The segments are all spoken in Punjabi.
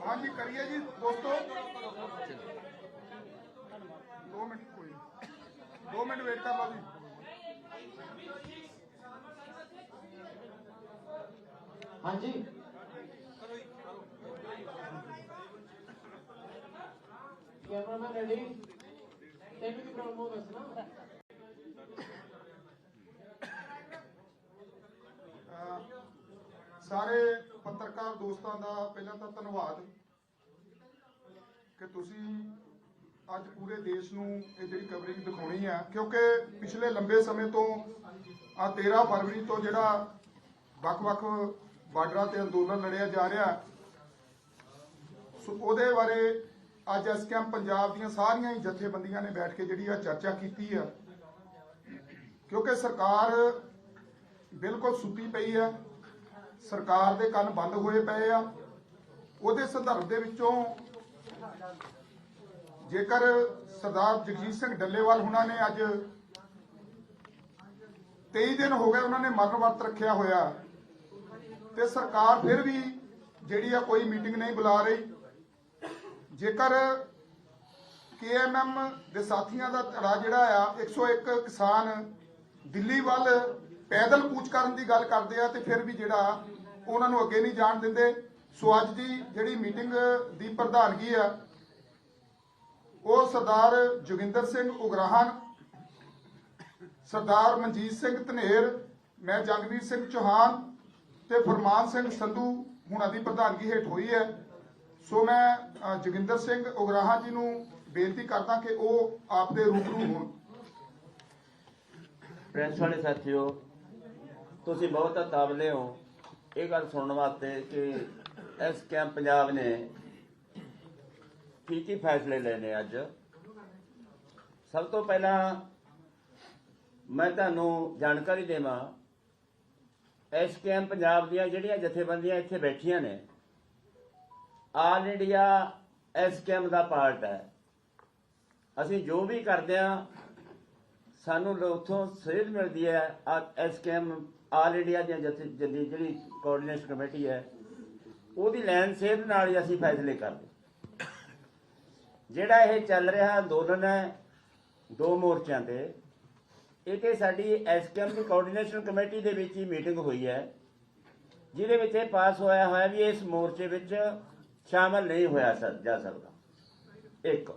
ਹਾਂਜੀ ਕਰੀਏ ਜੀ ਦੋਸਤੋ। 2 ਮਿੰਟ ਕੋਈ 2 ਮਿੰਟ ਵੇਟ ਕਰ ਲਓ ਜੀ। ਹਾਂਜੀ ਕੈਮਰਾਮੈਨ ਰੈਡੀ ਤੈਨੂੰ ਕੀ ਪ੍ਰੋਬਲਮ ਹੋ ਦੱਸਣਾ ਅਹ ਸਾਰੇ ਪੱਤਰਕਾਰ ਦੋਸਤਾਂ ਦਾ ਪਹਿਲਾਂ ਤਾਂ ਧੰਨਵਾਦ ਕਿ ਤੁਸੀਂ ਅੱਜ ਪੂਰੇ ਦੇਸ਼ ਨੂੰ ਇਹ ਜਿਹੜੀ ਕਵਰੇਜ ਦਿਖਾਉਣੀ ਆ ਕਿਉਂਕਿ ਪਿਛਲੇ ਲੰਬੇ ਸਮੇਂ ਤੋਂ ਆ 13 ਫਰਵਰੀ ਤੋਂ ਜਿਹੜਾ ਵੱਖ-ਵੱਖ ਬਾਰਡਰਾਂ ਤੇ ਅੰਦੋਲਨ ਲੜਿਆ ਜਾ ਰਿਹਾ ਸੋ ਉਹਦੇ ਬਾਰੇ ਅੱਜ ਇਸ ਕੈਂਪ ਪੰਜਾਬ ਦੀਆਂ ਸਾਰੀਆਂ ਹੀ ਜਥੇਬੰਦੀਆਂ ਨੇ ਬੈਠ ਕੇ ਜਿਹੜੀ ਆ ਚਰਚਾ ਕੀਤੀ ਆ ਕਿਉਂਕਿ ਸਰਕਾਰ ਬਿਲਕੁਲ ਸੁੱਤੀ ਪਈ ਹੈ। ਸਰਕਾਰ ਦੇ ਕੰਨ ਬੰਦ ਹੋਏ ਪਏ ਆ। ਉਹਦੇ ਸੰਦਰਭ ਦੇ ਵਿੱਚੋਂ ਜੇਕਰ ਸਰਦਾਰ ਜਗਜੀਤ ਸਿੰਘ ਡੱਲੇਵਾਲ ਹੁਣਾਂ ਨੇ ਅੱਜ 23 ਦਿਨ ਹੋ ਗਏ ਉਹਨਾਂ ਨੇ ਮਰਨ ਵਰਤ ਰੱਖਿਆ ਹੋਇਆ, ਤੇ ਸਰਕਾਰ ਫਿਰ ਵੀ ਜਿਹੜੀ ਆ ਕੋਈ ਮੀਟਿੰਗ ਨਹੀਂ ਬੁਲਾ ਰਹੀ। ਜੇਕਰ ਕੇਐਮਐਮ ਦੇ ਸਾਥੀਆਂ ਦਾ ਧੜਾ ਜਿਹੜਾ ਆ 101 ਕਿਸਾਨ ਦਿੱਲੀ ਵੱਲ ਪੈਦਲ ਕੂਚ ਕਰਨ ਦੀ ਗੱਲ ਕਰਦੇ ਆ ਤੇ ਫਿਰ ਵੀ ਜਿਹੜਾ ਉਹਨਾਂ ਨੂੰ ਅੱਗੇ ਨਹੀਂ ਜਾਣ ਦਿੰਦੇ। ਸੋ ਅੱਜ ਦੀ ਜਿਹੜੀ ਮੀਟਿੰਗ ਦੀ ਪ੍ਰਧਾਨਗੀ ਆ, ਉਹ ਸਰਦਾਰ ਜੋਗਿੰਦਰ ਸਿੰਘ ਉਗਰਾਹਨ ਸਰਦਾਰ ਮਨਜੀਤ ਸਿੰਘ ਧਨੇਰ, ਮੈਂ ਜੰਗਵੀਰ ਸਿੰਘ ਚੌਹਾਨ ਤੇ ਫਰਮਾਨ ਸਿੰਘ ਸੰਧੂ ਹੁਣਾਂ ਦੀ ਪ੍ਰਧਾਨਗੀ ਹੇਠ ਹੋਈ ਹੈ। ਸੋ ਮੈਂ ਜੋਗਿੰਦਰ ਸਿੰਘ ਉਗਰਾਹਾਂ ਜੀ ਨੂੰ ਬੇਨਤੀ ਕਰਦਾ ਕਿ ਉਹ ਆਪਦੇ ਰੂਬਰੂ ਹੋਣ। ਪ੍ਰੈਸ ਵਾਲੇ ਸਾਥੀਓ ਤੁਸੀਂ ਬਹੁਤ ਤਾਬਲੇ ਹੋ। ਇਹ ਗੱਲ ਸੁਣਨ ਵਾਸਤੇ ਕਿ ਇਸ ਕੈਂਪ ਪੰਜਾਬ ਨੇ ਕੀ ਕੀ ਫੈਸਲੇ ਲੈਣੇ ਅੱਜ? ਸਭ ਤੋਂ ਪਹਿਲਾਂ ਮੈਂ ਤੁਹਾਨੂੰ ਜਾਣਕਾਰੀ ਦੇਵਾਂ, ਇਸ ਕੈਂਪ ਪੰਜਾਬ ਦੀਆਂ ਜਿਹੜੀਆਂ ਜਥੇਬੰਦੀਆਂ ਇੱਥੇ ਬੈਠੀਆਂ ਨੇ ਆਲ ਇੰਡੀਆ ਇਸ ਕੈਂਪ ਦਾ ਪਾਰਟ ਹੈ। ਅਸੀਂ ਜੋ ਵੀ ਕਰਦੇ ਹਾਂ, ਸਾਨੂੰ ਲੋ- ਉੱਥੋਂ ਸੇਧ ਮਿਲਦੀ ਹੈ ਐਸ ਐਸਕੇਐਮ ਆਲ ਇੰਡੀਆ ਦੀਆਂ ਜਥੇ ਜਿਹੜੀ ਕੋਆਰਡੀਨੇਸ਼ਨ ਕਮੇਟੀ ਹੈ, ਉਹਦੀ ਲੈਣ ਸੇਧ ਨਾਲ ਹੀ ਅਸੀਂ ਫੈਸਲੇ ਕਰਦੇ। ਜਿਹੜਾ ਇਹ ਚੱਲ ਰਿਹਾ ਅੰਦੋਲਨ ਹੈ, ਦੋ ਮੋਰਚਿਆਂ ਤੇ ਇਹ ਤੇ ਸਾਡੀ ਐਸਕੇਐਮ ਦੀ ਕੋਆਰਡੀਨੇਸ਼ਨ ਕਮੇਟੀ ਦੇ ਵਿੱਚ ਹੀ ਮੀਟਿੰਗ ਹੋਈ ਹੈ, ਜਿਹਦੇ ਵਿੱਚ ਇਹ ਪਾਸ ਹੋਇਆ ਹੋਇਆ ਵੀ ਇਸ ਮੋਰਚੇ ਵਿੱਚ ਸ਼ਾਮਲ ਨਹੀਂ ਹੋਇਆ ਜਾ ਸਕਦਾ। ਇੱਕ।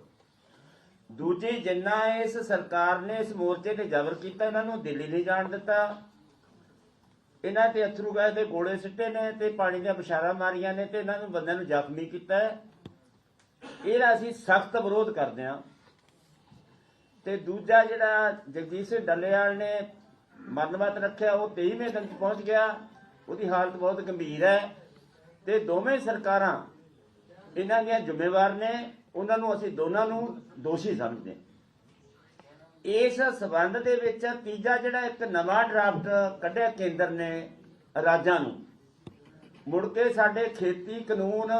ਦੂਜੀ, ਜਿੰਨਾ ਇਸ ਸਰਕਾਰ ਨੇ ਇਸ ਮੋਰਚੇ ਤੇ ਜ਼ਬਰ ਕੀਤਾ, ਇਹਨਾਂ ਨੂੰ ਦਿੱਲੀ ਨਹੀਂ ਜਾਣ ਦਿੱਤਾ। ਇਹਨਾਂ ਤੇ ਅਥਰੂ ਗਏ ਤੇ ਗੋਲੇ ਸਿੱਟੇ ਨੇ ਤੇ ਪਾਣੀ ਦੀਆਂ ਬਸ਼ਾਰਾਂ ਮਾਰੀਆਂ ਨੇ ਤੇ ਇਹਨਾਂ ਨੂੰ ਬੰਦਿਆਂ ਨੂੰ ਜ਼ਖਮੀ ਕੀਤਾ ਹੈ। ਇਹਦਾ ਅਸੀਂ ਸਖਤ ਵਿਰੋਧ ਕਰਦੇ ਹਾਂ। ਤੇ ਦੂਜਾ ਜਿਹੜਾ ਜਗਜੀਤ ਸਿੰਘ ਡੱਲੇਵਾਲ ਨੇ ਮਰਨਵਤ ਰੱਖਿਆ, ਉਹ 23ਵੇਂ ਦਿਨ ਪਹੁੰਚ ਗਿਆ। ਉਹਦੀ ਹਾਲਤ ਬਹੁਤ ਗੰਭੀਰ ਹੈ। ਤੇ ਦੋਵੇਂ ਸਰਕਾਰਾਂ ਇਹਨਾਂ ਦੀਆਂ ਜ਼ਿੰਮੇਵਾਰ ਨੇ। ਉਹਨਾਂ ਨੂੰ ਅਸੀਂ ਦੋਨਾਂ ਨੂੰ ਦੋਸ਼ੀ ਸਮਝਦੇ ਹਾਂ। ਇਸ ਸਬੰਧ ਦੇ ਵਿੱਚ ਤੀਜਾ ਜਿਹੜਾ ਇੱਕ ਨਵਾਂ ਡਰਾਫਟ ਕੱਢਿਆ ਕੇਂਦਰ ਨੇ ਰਾਜਾਂ ਨੂੰ। ਮੁੜ ਕੇ ਸਾਡੇ ਖੇਤੀ ਕਾਨੂੰਨ,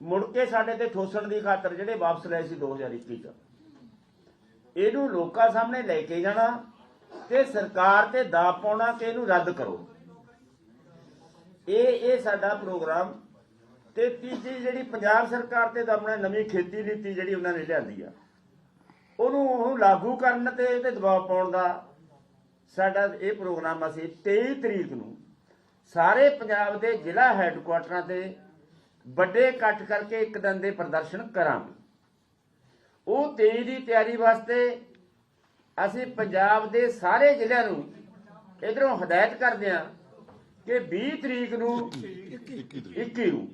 ਮੁੜ ਕੇ ਸਾਡੇ ਤੇ ਠੋਸਣ ਦੀ ਖਾਤਰ ਜਿਹੜੇ ਵਾਪਸ ਲਏ ਸੀ 2021 ਚ। ਇਹਨੂੰ ਲੋਕਾਂ ਸਾਹਮਣੇ ਲੈ ਕੇ ਜਾਣਾ ਤੇ ਸਰਕਾਰ ਤੇ ਦਾਅ ਪਾਉਣਾ ਕਿ ਇਹਨੂੰ ਰੱਦ ਕਰੋ। ਇਹ ਇਹ ਸਾਡਾ ਪ੍ਰੋਗਰਾਮ ਤੇ ਤੀਜੀ ਜਿਹੜੀ ਪੰਜਾਬ ਸਰਕਾਰ ਤੇ ਤਾਂ ਆਪਣਾ ਨਵੀਂ ਖੇਤੀ ਨੀਤੀ ਜਿਹੜੀ ਉਹਨਾਂ ਨੇ ਲਿਆਂਦੀ ਆ। ਉਹਨੂੰ ਉਹ ਲਾਗੂ ਕਰਨ ਤੇ ਤੇ ਦਬਾਅ ਪਾਉਣ ਦਾ ਸਾਡਾ ਇਹ ਪ੍ਰੋਗਰਾਮ ਅਸੀਂ 23 ਤਰੀਕ ਨੂੰ ਸਾਰੇ ਪੰਜਾਬ ਦੇ ਜ਼ਿਲ੍ਹਾ ਹੈੱਡਕੁਆਟਰਾਂ ਤੇ ਵੱਡੇ ਇਕੱਠ ਕਰਕੇ ਇੱਕ ਦਿਨ ਦੇ ਪ੍ਰਦਰਸ਼ਨ ਕਰਾਂਗੇ। ਉਹ 23 ਦੀ ਤਿਆਰੀ ਵਾਸਤੇ ਅਸੀਂ ਪੰਜਾਬ ਦੇ ਸਾਰੇ ਜ਼ਿਲ੍ਹਿਆਂ ਨੂੰ ਇਧਰੋਂ ਹਦਾਇਤ ਕਰਦੇ ਹਾਂ ਕਿ 20 ਤਰੀਕ ਨੂੰ 21 ਨੂੰ।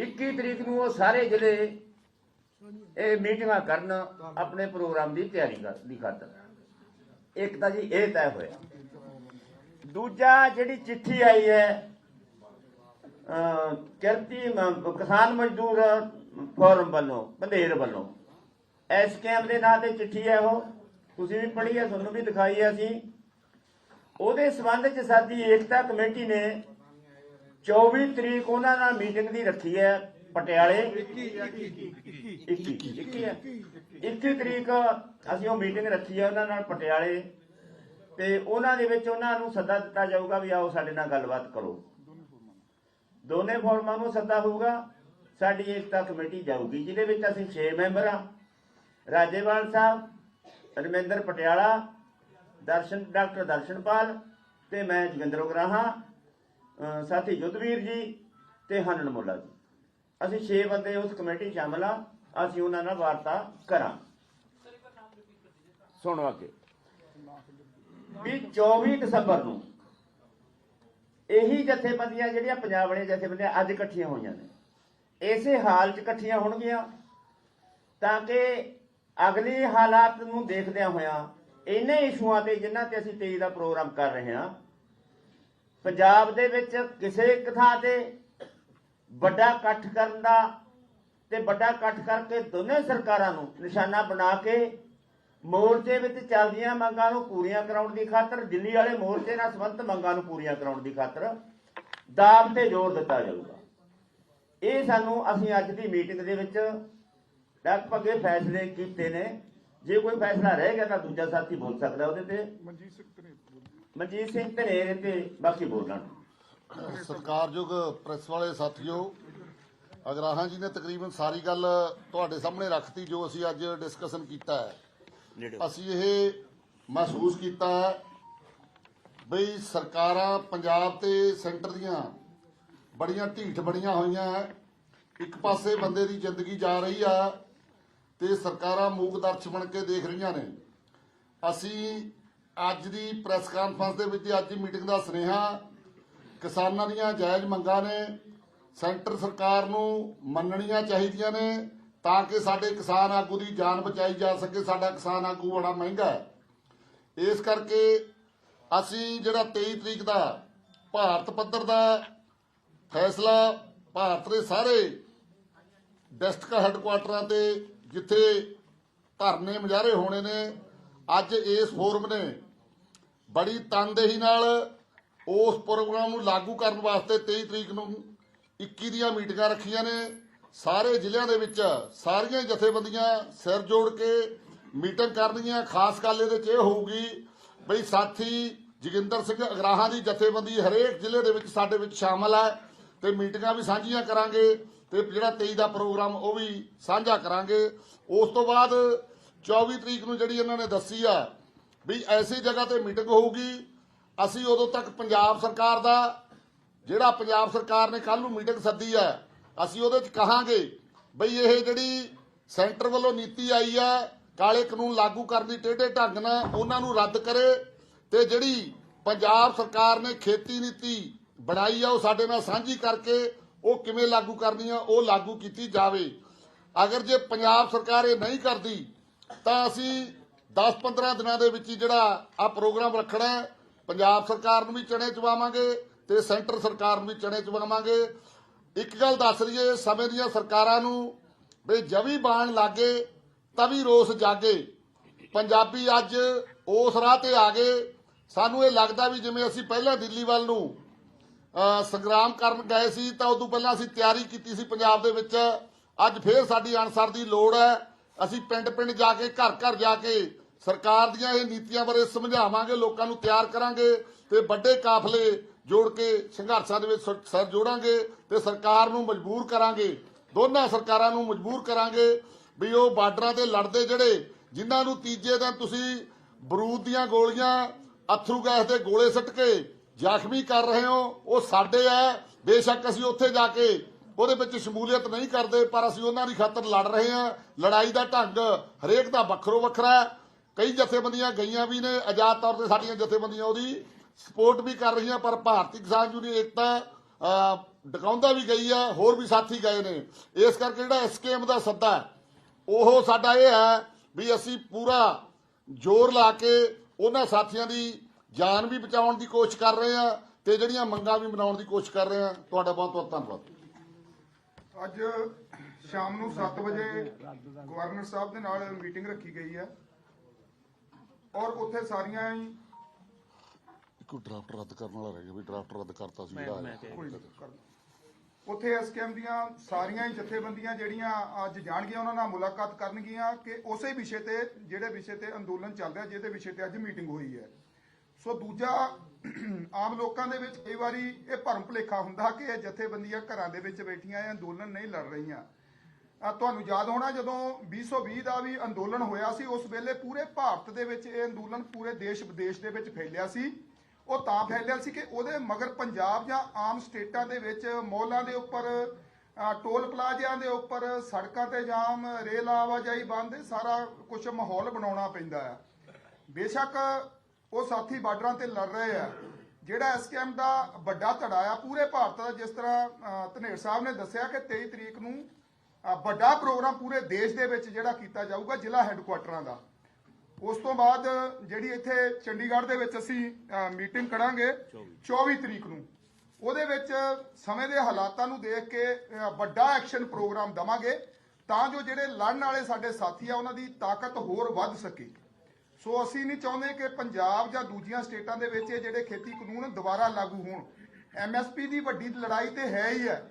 21 ਤਰੀਕ ਨੂੰ ਉਹ ਸਾਰੇ ਜ਼ਿਲ੍ਹੇ ਇਹ ਮੀਟਿੰਗਾਂ ਕਰਨ ਆਪਣੇ ਪ੍ਰੋਗਰਾਮ ਦੀ ਤਿਆਰੀ ਕਰ ਦੀ ਖਾਤਰ। ਇੱਕ ਤਾਂ ਜੀ ਇਹ ਤੈਅ ਹੋਇਆ। ਦੂਜਾ ਜਿਹੜੀ ਚਿੱਠੀ ਆਈ ਹੈ ਕਿਰਤੀ ਕਿਸਾਨ ਮਜ਼ਦੂਰ ਫੋਰਮ ਵੱਲੋਂ ਬੰਦੇਰ ਵੱਲੋਂ। ਐਸਕੇਐਮ ਦੇ ਨਾਂ ਤੇ ਚਿੱਠੀ ਹੈ ਉਹ। ਤੁਸੀਂ ਵੀ ਪੜ੍ਹੀ ਹੈ ਤੁਹਾਨੂੰ ਵੀ ਦਿਖਾਈ ਹੈ ਅਸੀਂ। ਉਹਦੇ ਸਬੰਧ ਚ ਸਾਡੀ ਏਕਤਾ ਕਮੇਟੀ ਨੇ 24 ਤਰੀਕ ਉਹਨਾਂ ਨਾਲ ਮੀਟਿੰਗ ਦੀ ਰੱਖੀ ਹੈ। ਪਟਿਆਲੇ। 21 21 ਹੈ 21 ਤਰੀਕ ਅਸੀਂ ਉਹ ਮੀਟਿੰਗ ਰੱਖੀ ਹੈ ਉਹਨਾਂ ਨਾਲ ਪਟਿਆਲੇ। ਤੇ ਉਹਨਾਂ ਦੇ ਵਿੱਚ ਉਹਨਾਂ ਨੂੰ ਸੱਦਾ ਦਿੱਤਾ ਜਾਊਗਾ ਵੀ ਆਓ ਸਾਡੇ ਨਾਲ ਗੱਲਬਾਤ ਕਰੋ। ਦੋਨੇ ਫੋਰਮਾਂ ਨੂੰ ਸੱਦਾ ਹੋਊਗਾ। ਸਾਡੀ ਏਕਤਾ ਕਮੇਟੀ ਜਾਊਗੀ ਜਿਹਦੇ ਵਿੱਚ ਅਸੀਂ 6 ਮੈਂਬਰ ਆ। ਰਾਜੇਵਾਲ ਸਾਹਿਬ ਰਮਿੰਦਰ ਪਟਿਆਲਾ ਦਰਸ਼ਨ ਡਾਕਟਰ ਦਰਸ਼ਨਪਾਲ ਤੇ ਮੈਂ ਜੋਗਿੰਦਰ ਉਗਰਾਹਾਂ ਸਾਥੀ ਜੁੱਧਵੀਰ ਜੀ ਤੇ ਹਨਨ ਮੁੱਲਾ ਜੀ। ਅਸੀਂ 6 ਬੰਦੇ ਉਸ ਕਮੇਟੀ ਸ਼ਾਮਲ ਆ ਅਸੀਂ ਉਹਨਾਂ ਨਾਲ ਵਾਰਤਾ ਕਰਾਂ ਸੁਣੋ ਅੱਗੇ ਵੀ 24 ਦਸੰਬਰ ਨੂੰ ਇਹੀ ਜਥੇਬੰਦੀਆਂ ਜਿਹੜੀਆਂ ਪੰਜਾਬ ਵਾਲੀਆਂ ਜਥੇਬੰਦੀਆਂ ਅੱਜ ਇਕੱਠੀਆਂ ਹੋਈਆਂ ਨੇ ਇਸੇ ਹਾਲ 'ਚ ਇਕੱਠੀਆਂ ਹੋਣਗੀਆਂ ਤਾਂ ਕਿ ਅਗਲੇ ਹਾਲਾਤ ਨੂੰ ਦੇਖਦਿਆਂ ਹੋਇਆਂ ਇਹਨਾਂ ਇਸ਼ੂਆਂ ਤੇ ਜਿਨ੍ਹਾਂ ਤੇ ਅਸੀਂ 23 ਦਾ ਪ੍ਰੋਗਰਾਮ ਕਰ ਰਹੇ ਹਾਂ ਪੰਜਾਬ ਦੇ ਵਿੱਚ ਕਿਸੇ ਇੱਕ ਥਾਂ ਤੇ ਵੱਡਾ ਇਕੱਠ ਕਰਨ ਦਾ ਤੇ ਵੱਡਾ ਇਕੱਠ ਕਰਕੇ ਦੋਨੇ ਸਰਕਾਰਾਂ ਨੂੰ ਨਿਸ਼ਾਨਾ ਬਣਾ ਕੇ ਮੋਰਚੇ ਵਿੱਚ ਚੱਲਦੀਆਂ ਮੰਗਾਂ ਨੂੰ ਪੂਰੀਆਂ ਕਰਾਉਣ ਦੀ ਖਾਤਰ ਦਿੱਲੀ ਵਾਲੇ ਮੋਰਚੇ ਨਾਲ ਸੰਬੰਧਿਤ ਮੰਗਾਂ ਨੂੰ ਪੂਰੀਆਂ ਕਰਾਉਣ ਦੀ ਖਾਤਰ ਦਾਬ ਤੇ ਜ਼ੋਰ ਦਿੱਤਾ ਜਾਊਗਾ। ਇਹ ਸਾਨੂੰ ਅਸੀਂ ਅੱਜ ਦੀ ਮੀਟਿੰਗ ਦੇ ਵਿੱਚ ਲਗਭਗ ਇਹ ਫੈਸਲੇ ਕੀਤੇ ਨੇ। ਜੇ ਕੋਈ ਫੈਸਲਾ ਰਹਿ ਗਿਆ ਤਾਂ ਦੂਜਾ ਸਾਥੀ ਬੋਲ ਸਕਦਾ ਉਹਦੇ ਤੇ। ਮਨਜੀਤ ਸਿੰਘ ਧਨੇਰ ਮਨਜੀਤ ਸਿੰਘ ਧਨੇਰ ਤੇ ਬਾਕੀ ਬੋਲਣ। ਸਤਿਕਾਰਯੋਗ ਪ੍ਰੈਸ ਵਾਲੇ ਸਾਥੀਓ ਅਗਰਾਹਾਂ ਜੀ ਨੇ ਤਕਰੀਬਨ ਸਾਰੀ ਗੱਲ ਤੁਹਾਡੇ ਸਾਹਮਣੇ ਰੱਖਤੀ ਜੋ ਅਸੀਂ ਅੱਜ ਡਿਸਕਸ਼ਨ ਕੀਤਾ ਹੈ। ਅਸੀਂ ਇਹ ਮਹਿਸੂਸ ਕੀਤਾ ਹੈ ਬਈ ਸਰਕਾਰਾਂ ਪੰਜਾਬ ਤੇ ਸੈਂਟਰ ਦੀਆਂ ਬੜੀਆਂ ਢੀਠ ਬਣੀਆਂ ਹੋਈਆਂ ਹੈ। ਇੱਕ ਪਾਸੇ ਬੰਦੇ ਦੀ ਜ਼ਿੰਦਗੀ ਜਾ ਰਹੀ ਆ ਤੇ ਸਰਕਾਰਾਂ ਮੂਕਦਰਸ਼ ਬਣ ਕੇ ਦੇਖ ਰਹੀਆਂ ਨੇ। ਅਸੀਂ ਅੱਜ ਦੀ ਪ੍ਰੈਸ ਕਾਨਫਰੰਸ ਦੇ ਵਿੱਚ ਅੱਜ ਦੀ ਮੀਟਿੰਗ ਦਾ ਸੁਨੇਹਾ ਕਿਸਾਨਾਂ ਦੀਆਂ ਜਾਇਜ਼ ਮੰਗਾਂ ਨੇ, ਸੈਂਟਰ ਸਰਕਾਰ ਨੂੰ ਮੰਨਣੀਆਂ ਚਾਹੀਦੀਆਂ ਨੇ ਤਾਂ ਕਿ ਸਾਡੇ ਕਿਸਾਨ ਆਗੂ ਦੀ ਜਾਨ ਬਚਾਈ ਜਾ ਸਕੇ, ਸਾਡਾ ਕਿਸਾਨ ਆਗੂ ਬੜਾ ਮਹਿੰਗਾ ਹੈ। ਇਸ ਕਰਕੇ ਅਸੀਂ ਜਿਹੜਾ 23 ਤਰੀਕ ਦਾ ਭਾਰਤ ਪੱਧਰ ਦਾ ਫੈਸਲਾ, ਭਾਰਤ ਦੇ ਸਾਰੇ ਡਿਸਟ੍ਰਿਕਟ ਹੈੱਡਕੁਆਟਰਾਂ ਤੇ ਜਿੱਥੇ ਧਰਨੇ ਮੁਜ਼ਾਹਰੇ ਹੋਣੇ ਨੇ, ਅੱਜ ਇਸ ਫੋਰਮ ਨੇ ਬੜੀ ਤਨਦੇਹੀ ਨਾਲ ਉਸ ਪ੍ਰੋਗਰਾਮ ਨੂੰ ਲਾਗੂ ਕਰਨ ਵਾਸਤੇ 23 ਤਰੀਕ ਨੂੰ 21 ਦੀਆਂ ਮੀਟਿੰਗਾਂ ਰੱਖੀਆਂ ਨੇ। ਸਾਰੇ ਜ਼ਿਲ੍ਹਿਆਂ ਦੇ ਵਿੱਚ ਸਾਰੀਆਂ ਜਥੇਬੰਦੀਆਂ ਸਿਰ ਜੋੜ ਕੇ ਮੀਟਿੰਗ ਕਰਨਗੀਆਂ। ਖਾਸ ਗੱਲ ਇਹਦੇ 'ਚ ਇਹ ਹੋਊਗੀ ਬਈ ਸਾਥੀ ਜੋਗਿੰਦਰ ਸਿੰਘ ਅਗਰਾਹਾਂ ਦੀ ਜਥੇਬੰਦੀ ਹਰੇਕ ਜ਼ਿਲ੍ਹੇ ਦੇ ਵਿੱਚ ਸਾਡੇ ਵਿੱਚ ਸ਼ਾਮਲ ਹੈ ਤੇ ਮੀਟਿੰਗਾਂ ਵੀ ਸਾਂਝੀਆਂ ਕਰਾਂਗੇ ਤੇ ਜਿਹੜਾ 23 ਦਾ ਪ੍ਰੋਗਰਾਮ ਉਹ ਵੀ ਸਾਂਝਾ ਕਰਾਂਗੇ। ਉਸ ਤੋਂ ਬਾਅਦ 24 ਤਰੀਕ ਨੂੰ ਜਿਹੜੀ ਇਹਨਾਂ ਨੇ ਦੱਸੀ ਆ ਵੀ ਐਸੀ ਜਗ੍ਹਾ ਤੇ ਮੀਟਿੰਗ ਹੋਊਗੀ ਅਸੀਂ ਉਦੋਂ ਤੱਕ ਪੰਜਾਬ ਸਰਕਾਰ ਦਾ, ਜਿਹੜਾ ਪੰਜਾਬ ਸਰਕਾਰ ਨੇ ਕੱਲ ਨੂੰ ਮੀਟਿੰਗ ਸੱਦੀ ਹੈ, ਅਸੀਂ ਉਹਦੇ ਚ ਕਹਾਂਗੇ ਬਈ ਇਹ ਜਿਹੜੀ ਸੈਂਟਰ ਵੱਲੋਂ ਨੀਤੀ ਆਈ ਹੈ, ਕਾਲੇ ਕਾਨੂੰਨ ਲਾਗੂ ਕਰਨ ਦੀ ਟੇਢੇ ਢੰਗ ਨਾਲ ਉਹਨਾਂ ਨੂੰ ਰੱਦ ਕਰੇ ਤੇ ਜਿਹੜੀ ਪੰਜਾਬ ਸਰਕਾਰ ਨੇ ਖੇਤੀ ਨੀਤੀ ਬਣਾਈ ਆ, ਉਹ ਸਾਡੇ ਨਾਲ ਸਾਂਝੀ ਕਰਕੇ ਉਹ ਕਿਵੇਂ ਲਾਗੂ ਕਰਨੀ ਆ, ਉਹ ਲਾਗੂ ਕੀਤੀ ਜਾਵੇ। ਅਗਰ ਜੇ ਪੰਜਾਬ ਸਰਕਾਰ ਇਹ ਨਹੀਂ ਕਰਦੀ, ਤਾਂ ਅਸੀਂ 10-15 ਦਿਨਾਂ ਦੇ ਵਿੱਚ ਹੀ ਜਿਹੜਾ ਆ ਪ੍ਰੋਗਰਾਮ ਰੱਖਣਾ ਹੈ ਪੰਜਾਬ ਸਰਕਾਰ ਨੂੰ ਵੀ ਚਣੇ ਚਵਾਵਾਂਗੇ ਤੇ ਸੈਂਟਰ ਸਰਕਾਰ ਨੂੰ ਵੀ ਚਣੇ ਚਵਾਵਾਂਗੇ। ਇੱਕ ਗੱਲ ਦੱਸ ਲਈਏ ਸਮੇਂ ਦੀਆਂ ਸਰਕਾਰਾਂ ਨੂੰ ਵੀ ਜਵੀ ਬਾਣ ਲਾਗੇ ਤਵੀ ਰੋਸ ਜਾਗੇ। ਪੰਜਾਬੀ ਅੱਜ ਉਸ ਰਾਹ ਤੇ ਆ ਗਏ। ਸਾਨੂੰ ਇਹ ਲੱਗਦਾ ਵੀ ਜਿਵੇਂ ਅਸੀਂ ਪਹਿਲਾਂ ਦਿੱਲੀ ਵੱਲ ਨੂੰ ਅ, ਸੰਗਰਾਮ ਕਰਨ ਗਏ ਸੀ ਤਾਂ ਉਦੋਂ ਪਹਿਲਾਂ ਅਸੀਂ ਤਿਆਰੀ ਕੀਤੀ ਸੀ ਪੰਜਾਬ ਦੇ ਵਿੱਚ। ਅੱਜ ਫੇਰ ਸਾਡੀ ਅਨਸਰ ਦੀ ਲੋੜ ਹੈ। ਅਸੀਂ ਪਿੰਡ ਪਿੰਡ ਜਾ ਕੇ ਘਰ ਘਰ ਜਾ ਕੇ ਸਰਕਾਰ ਦੀਆਂ ਇਹ ਨੀਤੀਆਂ ਬਾਰੇ ਸਮਝਾਵਾਂਗੇ, ਲੋਕਾਂ ਨੂੰ ਤਿਆਰ ਕਰਾਂਗੇ ਤੇ ਵੱਡੇ ਕਾਫਲੇ ਜੋੜ ਕੇ ਸੰਘਰਸ਼ਾਂ ਦੇ ਵਿੱਚ ਸ- ਜੋੜਾਂਗੇ ਤੇ ਸਰਕਾਰ ਨੂੰ ਮਜਬੂਰ ਕਰਾਂਗੇ। ਦੋਨਾਂ ਸਰਕਾਰਾਂ ਨੂੰ ਮਜਬੂਰ ਕਰਾਂਗੇ ਵੀ ਉਹ ਬਾਰਡਰਾਂ ਤੇ ਲੜਦੇ ਜਿਹੜੇ, ਜਿਨ੍ਹਾਂ ਨੂੰ ਤੀਜੇ ਦਿਨ ਤੁਸੀਂ ਬਰੂਦ ਦੀਆਂ ਗੋਲੀਆਂ, ਅਥਰੂ ਗੈਸ ਦੇ ਗੋਲੇ ਸੱਟ ਕੇ ਜ਼ਖਮੀ ਕਰ ਰਹੇ ਹੋ, ਉਹ ਸਾਡੇ ਆ, ਬੇਸ਼ੱਕ ਅਸੀਂ ਉੱਥੇ ਜਾ ਕੇ ਉਹਦੇ ਵਿੱਚ ਸ਼ਮੂਲੀਅਤ ਨਹੀਂ ਕਰਦੇ, ਪਰ ਅਸੀਂ ਉਹਨਾਂ ਦੀ ਖਾਤਰ ਲੜ ਰਹੇ ਹਾਂ। ਲੜਾਈ ਦਾ ਢੰਗ ਹਰੇਕ ਦਾ ਵੱਖਰੋ ਵੱਖਰਾ ਹੈ। ਕਈ ਜਥੇਬੰਦੀਆਂ ਗਈਆਂ ਵੀ ਨੇ, ਆਜ਼ਾਦ ਤੌਰ ਤੇ ਸਾਡੀਆਂ ਜਥੇਬੰਦੀਆਂ ਉਹਦੀ ਸਪੋਰਟ ਵੀ ਕਰ ਰਹੀਆਂ, ਪਰ ਭਾਰਤੀ ਕਿਸਾਨ ਯੂਨੀਅਨ ਏਕਤਾ ਡਕਾਉਂਦਾ ਵੀ ਗਈ ਆ, ਹੋਰ ਵੀ ਸਾਥੀ ਗਏ ਨੇ। ਇਸ ਕਰਕੇ ਜਿਹੜਾ ਐਸਕੇਐਮ ਦਾ ਸੱਦਾ ਉਹ ਸਾਡਾ ਇਹ ਹੈ ਵੀ ਅਸੀਂ ਪੂਰਾ ਜ਼ੋਰ ਲਾ ਕੇ ਉਹਨਾਂ ਸਾਥੀਆਂ ਦੀ ਜਾਨ ਵੀ ਬਚਾਉਣ ਦੀ ਕੋਸ਼ਿਸ਼ ਕਰ ਰਹੇ ਹਾਂ ਤੇ ਜਿਹੜੀਆਂ ਮੰਗਾਂ ਵੀ ਮਨਾਉਣ ਦੀ ਕੋਸ਼ਿਸ਼ ਕਰ ਰਹੇ ਹਾਂ। ਤੁਹਾਡਾ ਬਹੁਤ ਬਹੁਤ ਧੰਨਵਾਦ। ਅੱਜ ਸ਼ਾਮ ਨੂੰ 7 ਵਜੇ ਗਵਰਨਰ ਸਾਹਿਬ ਦੇ ਨਾਲ ਮੀਟਿੰਗ ਰੱਖੀ ਗਈ ਹੈ। ਔਰ ਉੱਥੇ ਸਾਰੀਆਂ ਹੀ ਇੱਕੋ ਡਰਾਫਟ ਰੱਦ ਕਰਨ ਵਾਲਾ ਰਹਿ ਗਿਆ ਵੀ ਡਰਾਫਟ ਰੱਦ ਕਰਤਾ ਸੀ ਜਿਹੜਾ ਆਇਆ। ਕੋਈ ਨਹੀਂ, ਕਰ ਦਿਓ। ਉੱਥੇ ਐਸਕੇਐਮ ਦੀਆਂ ਸਾਰੀਆਂ ਹੀ ਜਥੇਬੰਦੀਆਂ ਜਿਹੜੀਆਂ ਅੱਜ ਜਾਣਗੀਆਂ ਉਹਨਾਂ ਨਾਲ ਮੁਲਾਕਾਤ ਕਰਨਗੀਆਂ ਕਿ ਉਸੇ ਵਿਸ਼ੇ ਤੇ ਜਿਹੜੇ ਵਿਸ਼ੇ ਤੇ ਅੰਦੋਲਨ ਚੱਲ ਰਿਹਾ ਜਿਹਦੇ ਵਿਸ਼ੇ ਤੇ ਅੱਜ ਮੀਟਿੰਗ ਹੋਈ ਹੈ ਸੋ ਦੂਜਾ ਆਮ ਲੋਕਾਂ ਦੇ ਵਿੱਚ ਕਈ ਵਾਰੀ ਇਹ ਭਰਮ ਭੁਲੇਖਾ ਹੁੰਦਾ ਕਿ ਇਹ ਜਥੇਬੰਦੀਆਂ ਘਰਾਂ ਦੇ ਵਿੱਚ ਬੈਠੀਆਂ ਇਹ ਅੰਦੋਲਨ ਨਹੀਂ ਲੜ ਰਹੀਆਂ ਤੁਹਾਨੂੰ ਯਾਦ ਹੋਣਾ ਜਦੋਂ 2020 ਦਾ ਵੀ ਅੰਦੋਲਨ ਹੋਇਆ ਸੀ ਉਸ ਵੇਲੇ ਪੂਰੇ ਭਾਰਤ ਦੇ ਵਿੱਚ ਇਹ ਅੰਦੋਲਨ ਪੂਰੇ ਦੇਸ਼ ਵਿਦੇਸ਼ ਦੇ ਵਿੱਚ ਫੈਲਿਆ ਸੀ। ਉਹ ਤਾਂ ਫੈਲਿਆ ਸੀ ਕਿ ਉਹਦੇ ਮਗਰ ਪੰਜਾਬ ਜਾਂ ਆਮ ਸਟੇਟਾਂ ਦੇ ਵਿੱਚ ਮੌਲਾਂ ਦੇ ਉੱਪਰ ਟੋਲ ਪਲਾਜ਼ਿਆਂ ਦੇ ਉੱਪਰ ਸੜਕਾਂ ਤੇ ਜਾਮ ਰੇਲ ਆਵਾਜਾਈ ਬੰਦ ਸਾਰਾ ਕੁਝ ਮਾਹੌਲ ਬਣਾਉਣਾ ਪੈਂਦਾ ਆ। ਬੇਸ਼ੱਕ ਉਹ ਸਾਥੀ ਬਾਰਡਰਾਂ ਤੇ ਲੜ ਰਹੇ ਆ ਜਿਹੜਾ ਐਸਕੇਐਮ ਦਾ ਵੱਡਾ ਧੜਾ ਆ ਪੂਰੇ ਭਾਰਤ ਦਾ ਜਿਸ ਤਰ੍ਹਾਂ ਅ, ਧਨੇਰ ਸਾਹਿਬ ਨੇ ਦੱਸਿਆ ਕਿ 23 ਤਰੀਕ ਨੂੰ ਵੱਡਾ ਪ੍ਰੋਗਰਾਮ ਪੂਰੇ ਦੇਸ਼ ਦੇ ਵਿੱਚ ਜਿਹੜਾ ਕੀਤਾ ਜਾਊਗਾ ਜ਼ਿਲ੍ਹਾ ਹੈੱਡਕੁਆਟਰਾਂ ਦਾ। ਉਸ ਤੋਂ ਬਾਅਦ ਜਿਹੜੀ ਇੱਥੇ ਚੰਡੀਗੜ੍ਹ ਦੇ ਵਿੱਚ ਅਸੀਂ ਮੀਟਿੰਗ ਕਰਾਂਗੇ 24 ਤਰੀਕ ਨੂੰ। ਉਹਦੇ ਵਿੱਚ ਸਮੇਂ ਦੇ ਹਾਲਾਤਾਂ ਨੂੰ ਦੇਖ ਕੇ ਵੱਡਾ ਐਕਸ਼ਨ ਪ੍ਰੋਗਰਾਮ ਦਵਾਂਗੇ ਤਾਂ ਜੋ ਜਿਹੜੇ ਲੜਨ ਵਾਲੇ ਸਾਡੇ ਸਾਥੀ ਆ, ਉਹਨਾਂ ਦੀ ਤਾਕਤ ਹੋਰ ਵੱਧ ਸਕੇ। ਸੋ ਅਸੀਂ ਨਹੀਂ ਚਾਹੁੰਦੇ ਕਿ ਪੰਜਾਬ ਜਾਂ ਦੂਜੀਆਂ ਸਟੇਟਾਂ ਦੇ ਵਿੱਚ ਇਹ ਜਿਹੜੇ ਖੇਤੀ ਕਾਨੂੰਨ ਦੁਬਾਰਾ ਲਾਗੂ ਹੋਣ। ਐਮਐਸਪੀ ਦੀ ਵੱਡੀ ਲੜਾਈ ਤੇ ਹੈ ਹੀ ਹੈ।